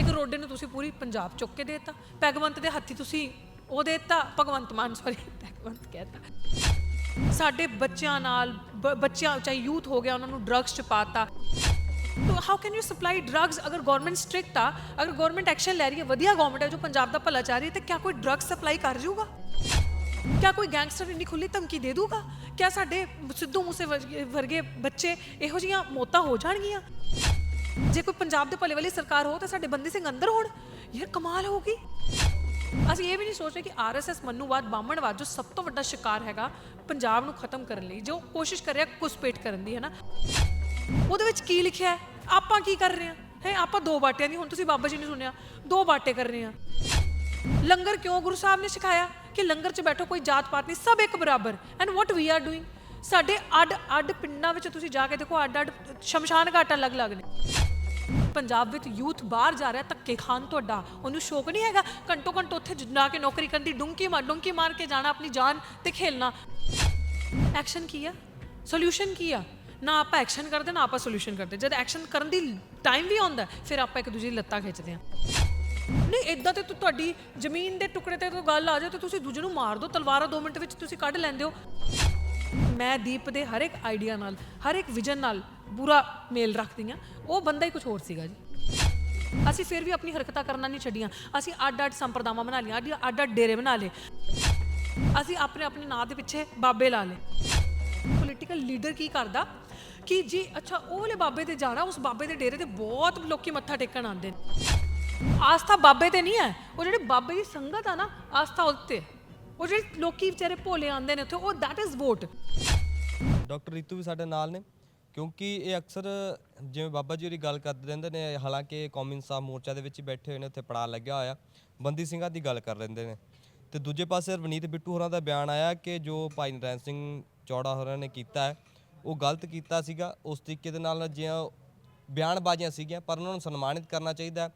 ਇੱਕ ਰੋਡੇ ਨੂੰ ਤੁਸੀਂ ਪੂਰੀ ਪੰਜਾਬ ਚੁੱਕ ਕੇ ਦੇਤਾ ਪੈਗਵੰਤ ਦੇ ਹੱਥੀ ਤੁਸੀਂ ਉਹ ਦੇਤਾ, ਭਗਵੰਤ ਮਾਨ ਸੌਰੀ ਪੈਗਵੰਤ ਕਹਿਤਾ। ਸਾਡੇ ਬੱਚਿਆਂ ਨਾਲ, ਬ- ਬੱਚਿਆਂ, ਚਾਹੇ ਯੂਥ ਹੋ ਗਿਆ, ਉਹਨਾਂ ਨੂੰ ਡਰੱਗਸ ਚ ਪਾਤਾ। ਤੋ how can you supply drugs ਅਗਰ ਗਵਰਨਮੈਂਟ ਸਟ੍ਰਿਕਟ ਆ, ਅਗਰ ਗਵਰਨਮੈਂਟ ਐਕਸ਼ਨ ਲੈ ਰਹੀ ਹੈ, ਵਧੀਆ ਗਵਰਨਮੈਂਟ ਹੈ ਜੋ ਪੰਜਾਬ ਦਾ ਭਲਾ ਚਾਹ ਰਹੀ ਹੈ, ਤੇ ਕਿਆ ਕੋਈ ਡਰੱਗਸ ਸਪਲਾਈ ਕਰ ਜੂਗਾ ਕਿਆ ਕੋਈ ਗੈਂਗਸਟਰ ਇੰਨੀ ਖੁੱਲੀ ਧਮਕੀ ਦੇ ਦੂਗਾ ਕਿਆ ਸਾਡੇ ਸਿੱਧੂ ਮੂਸੇ ਵਰਗੇ- ਬੱਚੇ ਇਹੋ ਜੀਆਂ ਮੌਤਾਂ ਹੋ ਜਾਣਗੀਆਂ? ਜੇ ਕੋਈ ਪੰਜਾਬ ਦੇ ਭਲੇ ਵਾਲੀ ਸਰਕਾਰ ਹੋ ਤਾਂ ਸਾਡੇ ਬੰਦੀ ਸਿੰਘ ਅੰਦਰ ਹੋਣ। ਯਾਰ ਕਮਾਲ ਹੋਊਗੀ। ਅਸੀਂ ਇਹ ਵੀ ਨਹੀਂ ਸੋਚ ਰਹੇ ਕਿ ਆਰਐਸਐਸ ਮੰਨੂਵਾਦ, ਬਾਹਮਣਵਾਦ, ਜੋ ਸਭ ਤੋਂ ਵੱਡਾ ਸ਼ਿਕਾਰ ਹੈਗਾ, ਪੰਜਾਬ ਨੂੰ ਖਤਮ ਕਰਨ ਲਈ, ਜੋ ਕੋਸ਼ਿਸ਼ ਕਰ ਰਿਹਾ ਕੁਸਪੇਟ ਕਰਨ ਦੀ, ਹੈ ਨਾ? ਉਹਦੇ ਵਿੱਚ ਕੀ ਲਿਖਿਆ ਹੈ? ਆਪਾਂ ਕੀ ਕਰ ਰਹੇ ਹਾਂ? ਹੈ, ਆਪਾਂ ਦੋ ਬਾਟਿਆਂ ਦੀ, ਹੁਣ ਤੁਸੀਂ ਬਾਬਾ ਜੀ ਨੇ ਸੁਣਿਆ, ਦੋ ਬਾਟੇ ਕਰ ਰਹੇ ਹਾਂ। ਲੰਗਰ ਕਿਉਂ ਗੁਰੂ ਸਾਹਿਬ ਨੇ ਸਿਖਾਇਆ? ਕਿ ਲੰਗਰ 'ਚ ਬੈਠੋ, ਕੋਈ ਜਾਤ ਪਾਤ ਨਹੀਂ, ਸਭ ਇੱਕ ਬਰਾਬਰ। And what we are doing ਸਾਡੇ ਅੱਡ ਅੱਡ ਪਿੰਡਾਂ ਵਿੱਚ ਤੁਸੀਂ ਜਾ ਕੇ ਦੇਖੋ ਅੱਡ ਅੱਡ ਸ਼ਮਸ਼ਾਨ ਘਾਟ ਅਲੱਗ-ਅਲੱਗ ਨੇ। ਪੰਜਾਬ ਵਿੱਚ ਯੂਥ ਬਾਹਰ ਜਾ ਰਿਹਾ, ਧੱਕੇ ਖਾਣ ਤੁਹਾਡਾ। ਉਹਨੂੰ ਸ਼ੌਕ ਨਹੀਂ ਹੈਗਾ ਘੰਟੋ ਘੰਟ ਉੱਥੇ ਜਾ ਕੇ ਨੌਕਰੀ ਕਰਨ ਦੀ ਡੁੰਕੀ ਮਾਰ ਡੁੰਕੀ ਮਾਰ ਕੇ ਜਾਣਾ, ਆਪਣੀ ਜਾਨ ਤੇ ਖੇਲਣਾ। ਐਕਸ਼ਨ ਕੀ ਆ? ਸੋਲੂਸ਼ਨ ਕੀ ਆ? ਨਾ ਆਪਾਂ ਐਕਸ਼ਨ ਕਰਦੇ, ਨਾ ਆਪਾਂ ਸੋਲੂਸ਼ਨ ਕਰਦੇ। ਜਦ ਐਕਸ਼ਨ ਕਰਨ ਦੀ ਟਾਈਮ ਵੀ ਆਉਂਦਾ, ਫਿਰ ਆਪਾਂ ਇੱਕ ਦੂਜੇ ਦੀ ਲੱਤਾਂ ਖਿੱਚਦੇ ਆ ਨਹੀਂ ਇਦਾਂ ਤੇ ਤੁਹਾਡੀ ਜ਼ਮੀਨ ਦੇ ਟੁਕੜੇ ਤੇ ਤੋਂ ਗੱਲ ਆ ਜਾਏ, ਤੇ ਤੁਸੀਂ ਦੂਜੇ ਨੂੰ ਮਾਰ ਦਿਓ ਤਲਵਾਰਾਂ 2 ਮਿੰਟ ਵਿੱਚ ਤੁਸੀਂ ਕੱਢ ਲੈਂਦੇ ਹੋ। ਮੈਂ ਦੀਪ ਦੇ ਹਰ ਇੱਕ ਆਈਡੀਆ ਨਾਲ, ਹਰ ਇੱਕ ਵਿਜ਼ਨ ਨਾਲ ਬੁਰਾ ਮੇਲ ਰੱਖਦੀ ਆ ਉਹ ਬੰਦਾ ਹੀ ਕੁਝ ਹੋਰ ਸੀਗਾ ਜੀ। ਅਸੀਂ ਫਿਰ ਵੀ ਆਪਣੀ ਹਰਕਤਾਂ ਕਰਨਾ ਨਹੀਂ ਛੱਡੀਆਂ। ਅਸੀਂ ਅੱਡ ਅੱਡ ਸੰਪਰਦਾਵਾਂ ਬਣਾ ਲਈਆਂ ਅੱਡ ਅੱਡ ਅੱਡ ਡੇਰੇ ਬਣਾ ਲਏ। ਅਸੀਂ ਆਪਣੇ ਆਪਣੇ ਨਾਂ ਦੇ ਪਿੱਛੇ ਬਾਬੇ ਲਾ ਲਏ। ਪੋਲੀਟੀਕਲ ਲੀਡਰ ਕੀ ਕਰਦਾ? ਕਿ ਜੀ, ਅੱਛਾ, ਉਹ ਵਾਲੇ ਬਾਬੇ ਤੇ ਜਾਣਾ, ਉਸ ਬਾਬੇ ਦੇ ਡੇਰੇ ਤੇ ਬਹੁਤ ਲੋਕੀ ਮੱਥਾ ਟੇਕਣ ਆਉਂਦੇ ਨੇ। ਆਸਥਾ ਬਾਬੇ ਤੇ ਨਹੀਂ ਹੈ। ਉਹ ਜਿਹੜੇ ਬਾਬੇ ਦੀ ਸੰਗਤ ਆ ਨਾ, ਆਸਥਾ ਉੱਤੇ। ਉਹ ਜਿਹੜੇ ਲੋਕੀ ਵਿਚਾਰੇ ਭੋਲੇ ਆਉਂਦੇ ਨੇ ਉੱਥੇ, ਉਹ that is vote doctor Ritu ਵੀ ਸਾਡੇ ਨਾਲ ਨੇ। ਕਿਉਂਕਿ ਇਹ ਅਕਸਰ ਜਿਵੇਂ ਬਾਬਾ ਜੀ ਹੋਰੀ ਗੱਲ ਕਰਦੇ ਰਹਿੰਦੇ ਨੇ, ਹਾਲਾਂਕਿ ਕੌਮੀ ਇਨਸਾਫ ਮੋਰਚਾ ਦੇ ਵਿੱਚ ਹੀ ਬੈਠੇ ਹੋਏ ਨੇ, ਉੱਥੇ ਪੜਾ ਲੱਗਿਆ ਹੋਇਆ। ਬੰਦੀ ਸਿੰਘਾਂ ਦੀ ਗੱਲ ਕਰ ਰਹਿੰਦੇ ਨੇ। ਤੇ ਦੂਜੇ ਪਾਸੇ ਰਵਨੀਤ ਬਿੱਟੂ ਹੋਰਾਂ ਦਾ ਬਿਆਨ ਆਇਆ ਕਿ ਜੋ ਭਾਈ ਨਰੈਣ ਸਿੰਘ ਚੌੜਾ ਹੋਰਾਂ ਨੇ ਕੀਤਾ ਹੈ, ਉਹ ਗਲਤ ਕੀਤਾ ਸੀਗਾ। ਉਸ ਤਰੀਕੇ ਦੇ ਨਾਲ ਜਿਹਾ ਬਿਆਨਬਾਜ਼ੀਆਂ ਸੀਗੀਆਂ, ਪਰ ਉਹਨਾਂ ਨੂੰ ਸਨਮਾਨਿਤ ਕਰਨਾ ਚਾਹੀਦਾ ਹੈ।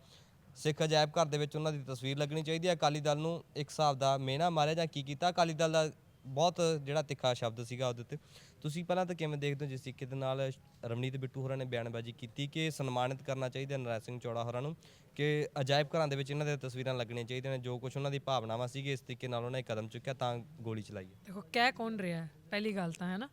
ਸਿੱਖ ਅਜਾਇਬ ਘਰ ਦੇ ਵਿੱਚ ਉਹਨਾਂ ਦੀ ਤਸਵੀਰ ਲੱਗਣੀ ਚਾਹੀਦੀ ਹੈ। ਅਕਾਲੀ ਦਲ ਨੂੰ ਇੱਕ ਹਿਸਾਬ ਦਾ ਮੇਨਾ ਮਾਰਿਆ ਜਾਂ ਕੀ ਕੀਤਾ? ਅਕਾਲੀ ਦਲ ਦਾ ਬਹੁਤ ਜਿਹੜਾ ਤਿੱਖਾ ਸ਼ਬਦ ਸੀਗਾ ਉਹਦੇ ਉੱਤੇ। ਤੁਸੀਂ ਪਹਿਲਾਂ ਤਾਂ ਕਿਵੇਂ ਦੇਖਦੇ ਹੋ ਜਿਸ ਤਰੀਕੇ ਦੇ ਨਾਲ ਰਮਨੀਤ ਬਿੱਟੂ ਹੋਰਾਂ ਨੇ ਬਿਆਨਬਾਜ਼ੀ ਕੀਤੀ ਕਿ ਸਨਮਾਨਿਤ ਕਰਨਾ ਚਾਹੀਦਾ ਨਰਾਜ ਸਿੰਘ ਚੌੜਾ ਹੋਰਾਂ ਨੂੰ? ਕਿ ਅਜਾਇਬ ਘਰਾਂ ਦੇ ਵਿੱਚ ਇਹਨਾਂ ਦੀਆਂ ਤਸਵੀਰਾਂ ਲੱਗਣੀਆਂ ਚਾਹੀਦੀਆਂ ਨੇ, ਜੋ ਕੁਝ ਉਹਨਾਂ ਦੀ ਭਾਵਨਾਵਾਂ ਸੀਗੀ ਇਸ ਤਰੀਕੇ ਨਾਲ ਉਹਨਾਂ ਨੇ ਕਦਮ ਚੁੱਕਿਆ ਤਾਂ ਗੋਲੀ ਚਲਾਈ ਹੈ। ਦੇਖੋ, ਕਹਿ ਕੌਣ ਰਿਹਾ ਹੈ? ਪਹਿਲੀ ਗੱਲ ਤਾਂ ਹੈ ਨਾ।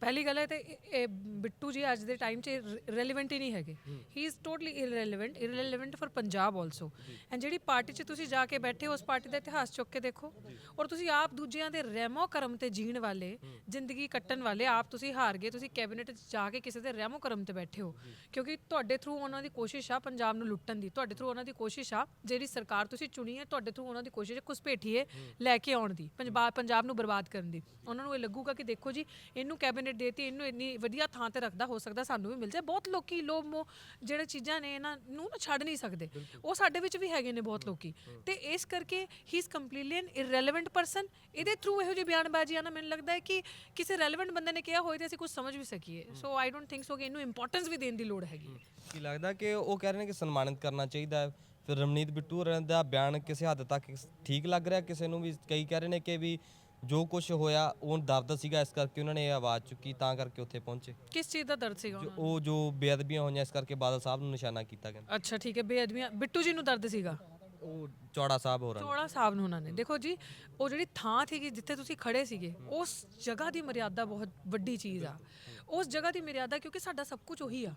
ਪਹਿਲੀ ਗੱਲ ਹੈ ਤੇ ਇਹ- ਇਹ ਬਿੱਟੂ ਜੀ ਅੱਜ ਦੇ ਟਾਈਮ 'ਚ ਰੈਲੇਵੈਂਟ ਹੀ ਨਹੀਂ ਹੈਗੇ। He is totally irrelevant irrelevant for Punjab also and ਜਿਹੜੀ ਪਾਰਟੀ 'ਚ ਤੁਸੀਂ ਜਾ ਕੇ ਬੈਠੇ ਹੋ, ਉਸ ਪਾਰਟੀ ਦਾ ਇਤਿਹਾਸ ਚੁੱਕ ਕੇ ਦੇਖੋ। ਔਰ ਤੁਸੀਂ ਆਪ ਦੂਜਿਆਂ ਦੇ ਰਹਿਮੋ ਕਰਮ ਤੇ ਜੀਣ ਵਾਲੇ, ਜ਼ਿੰਦਗੀ ਕੱਟਣ ਵਾਲੇ, ਆਪ ਤੁਸੀਂ ਹਾਰ ਗਏ, ਤੁਸੀਂ ਕੈਬਨਿਟ 'ਚ ਜਾ ਕੇ ਕਿਸੇ ਦੇ ਰਹਿਮੋ ਕਰਮ ਤੇ ਬੈਠੇ ਹੋ। ਕਿਉਂਕਿ ਤੁਹਾਡੇ ਥਰੂ ਉਹਨਾਂ ਦੀ ਕੋਸ਼ਿਸ਼ ਆ ਪੰਜਾਬ ਨੂੰ ਲੁੱਟਣ ਦੀ, ਤੁਹਾਡੇ ਥਰੂ ਉਹਨਾਂ ਦੀ ਕੋਸ਼ਿਸ਼ ਆ ਜਿਹੜੀ ਸਰਕਾਰ ਤੁਸੀਂ ਚੁਣੀ ਹੈ ਤੁਹਾਡੇ ਥਰੂ ਉਹਨਾਂ ਦੀ ਕੋਸ਼ਿਸ਼ ਹੈ ਘੁਸਪੈਠੀਏ ਲੈ ਕੇ ਆਉਣ ਦੀ ਪੰਜਾਬ ਪੰਜਾਬ ਨੂੰ ਬਰਬਾਦ ਕਰਨ ਦੀ। ਉਹਨਾਂ ਨੂੰ ਇਹ ਲੱਗੂਗਾ ਕਿ ਦੇਖੋ ਜੀ ਇਹਨੂੰ ਕੈਬਨਿਟ ਦੇਤੀ ਇਹਨੂੰ ਇੰਨੀ ਵਧੀਆ ਥਾਂ ਤੇ ਰੱਖਦਾ ਹੋ ਸਕਦਾ ਸਾਨੂੰ ਵੀ ਮਿਲ ਜਾਏ। ਬਹੁਤ ਲੋਕੀ ਲੋਭ ਮੋਹ ਜਿਹੜੇ ਚੀਜ਼ਾਂ ਨੇ ਇਹਨਾਂ ਨੂੰ ਨਾ ਛੱਡ ਨਹੀਂ ਸਕਦੇ। ਉਹ ਸਾਡੇ ਵਿੱਚ ਵੀ ਹੈਗੇ ਨੇ ਬਹੁਤ ਲੋਕੀ। ਤੇ ਇਸ ਕਰਕੇ he is completely an irrelevant person ਇਹਦੇ ਥਰੂ ਇਹੋ ਜਿਹੀ ਬਿਆਨਬਾਜ਼ੀਆਂ ਨਾ ਮੈਨੂੰ ਲੱਗਦਾ ਹੈ ਕਿ ਕਿਸੇ ਰੈਲੇਵੈਂਟ ਬੰਦੇ ਨੇ ਕਿਹਾ ਹੋਏ ਤੇ ਅਸੀਂ ਕੁਝ ਸਮਝ ਵੀ ਸਕੀਏ। ਸੋ ਆਈ ਡੋਨਟ ਥਿੰਕ ਸੋ ਕਿ ਇਹਨੂੰ ਇੰਪੋਰਟੈਂਸ ਵੀ ਦੇਣ ਦੀ ਲੋੜ ਹੈਗੀ ਕੀ ਲੱਗਦਾ ਕਿ ਉਹ ਕਹਿ ਰਹੇ ਨੇ ਕਿ ਸਨਮਾਨਿਤ ਕਰਨਾ ਚਾਹੀਦਾ ਹੈ? ਫਿਰ ਰਮਨੀਤ ਬਿੱਟੂ ਹੋਰਾਂ ਦਾ ਬਿਆਨ ਕਿਸੇ ਹੱਦ ਤੱਕ ਠੀਕ ਲੱਗ ਰਿਹਾ? ਕਿਸੇ ਨੂੰ ਵੀ ਕਈ ਕਹਿ ਰਹੇ ਨੇ ਕਿ ਵੀ ਜੋ ਕੁਝ ਹੋਇਆ ਉਹ ਦਰਦ ਸੀਗਾ ਇਸ ਕਰਕੇ ਉਹਨਾਂ ਨੇ ਇਹ ਆਵਾਜ਼ ਚੁੱਕੀ ਤਾਂ ਕਰਕੇ ਉੱਥੇ ਪਹੁੰਚੇ। ਕਿਸ ਚੀਜ਼ ਦਾ ਦਰਦ ਸੀਗਾ ਜੋ ਉਹਨਾਂ ਉਹ ਜੋ ਬੇਅਦਬੀਆਂ ਹੋਈਆਂ ਇਸ ਕਰਕੇ ਬਾਦਲ ਸਾਹਿਬ ਨੂੰ ਨਿਸ਼ਾਨਾ ਕੀਤਾ ਗਿਆ ਨੂੰ ਅੱਛਾ ਠੀਕ ਹੈ ਬੇਅਦਬੀਆਂ। ਬਿੱਟੂ ਜੀ ਨੂੰ ਦਰਦ ਸੀਗਾ? ਉਹ ਚੌੜਾ ਸਾਹਿਬ ਹੋਰਾਂ ਨੇ। ਚੋੜਾ ਸਾਹਿਬ ਨੂੰ ਉਹਨਾਂ ਨੇ। ਦੇਖੋ ਜੀ ਉਹ ਜਿਹੜੀ ਥਾਂ ਸੀਗੀ ਜਿੱਥੇ ਤੁਸੀਂ ਖੜੇ ਸੀਗੇ ਉਸ ਜਗ੍ਹਾ ਦੀ ਮਰਿਆਦਾ ਬਹੁਤ ਵੱਡੀ ਚੀਜ਼ ਆ। ਉਸ ਜਗ੍ਹਾ ਦੀ ਮਰਿਆਦਾ ਕਿਉਂਕਿ ਸਾਡਾ ਸਭ ਕੁਝ ਉਹੀ ਆ।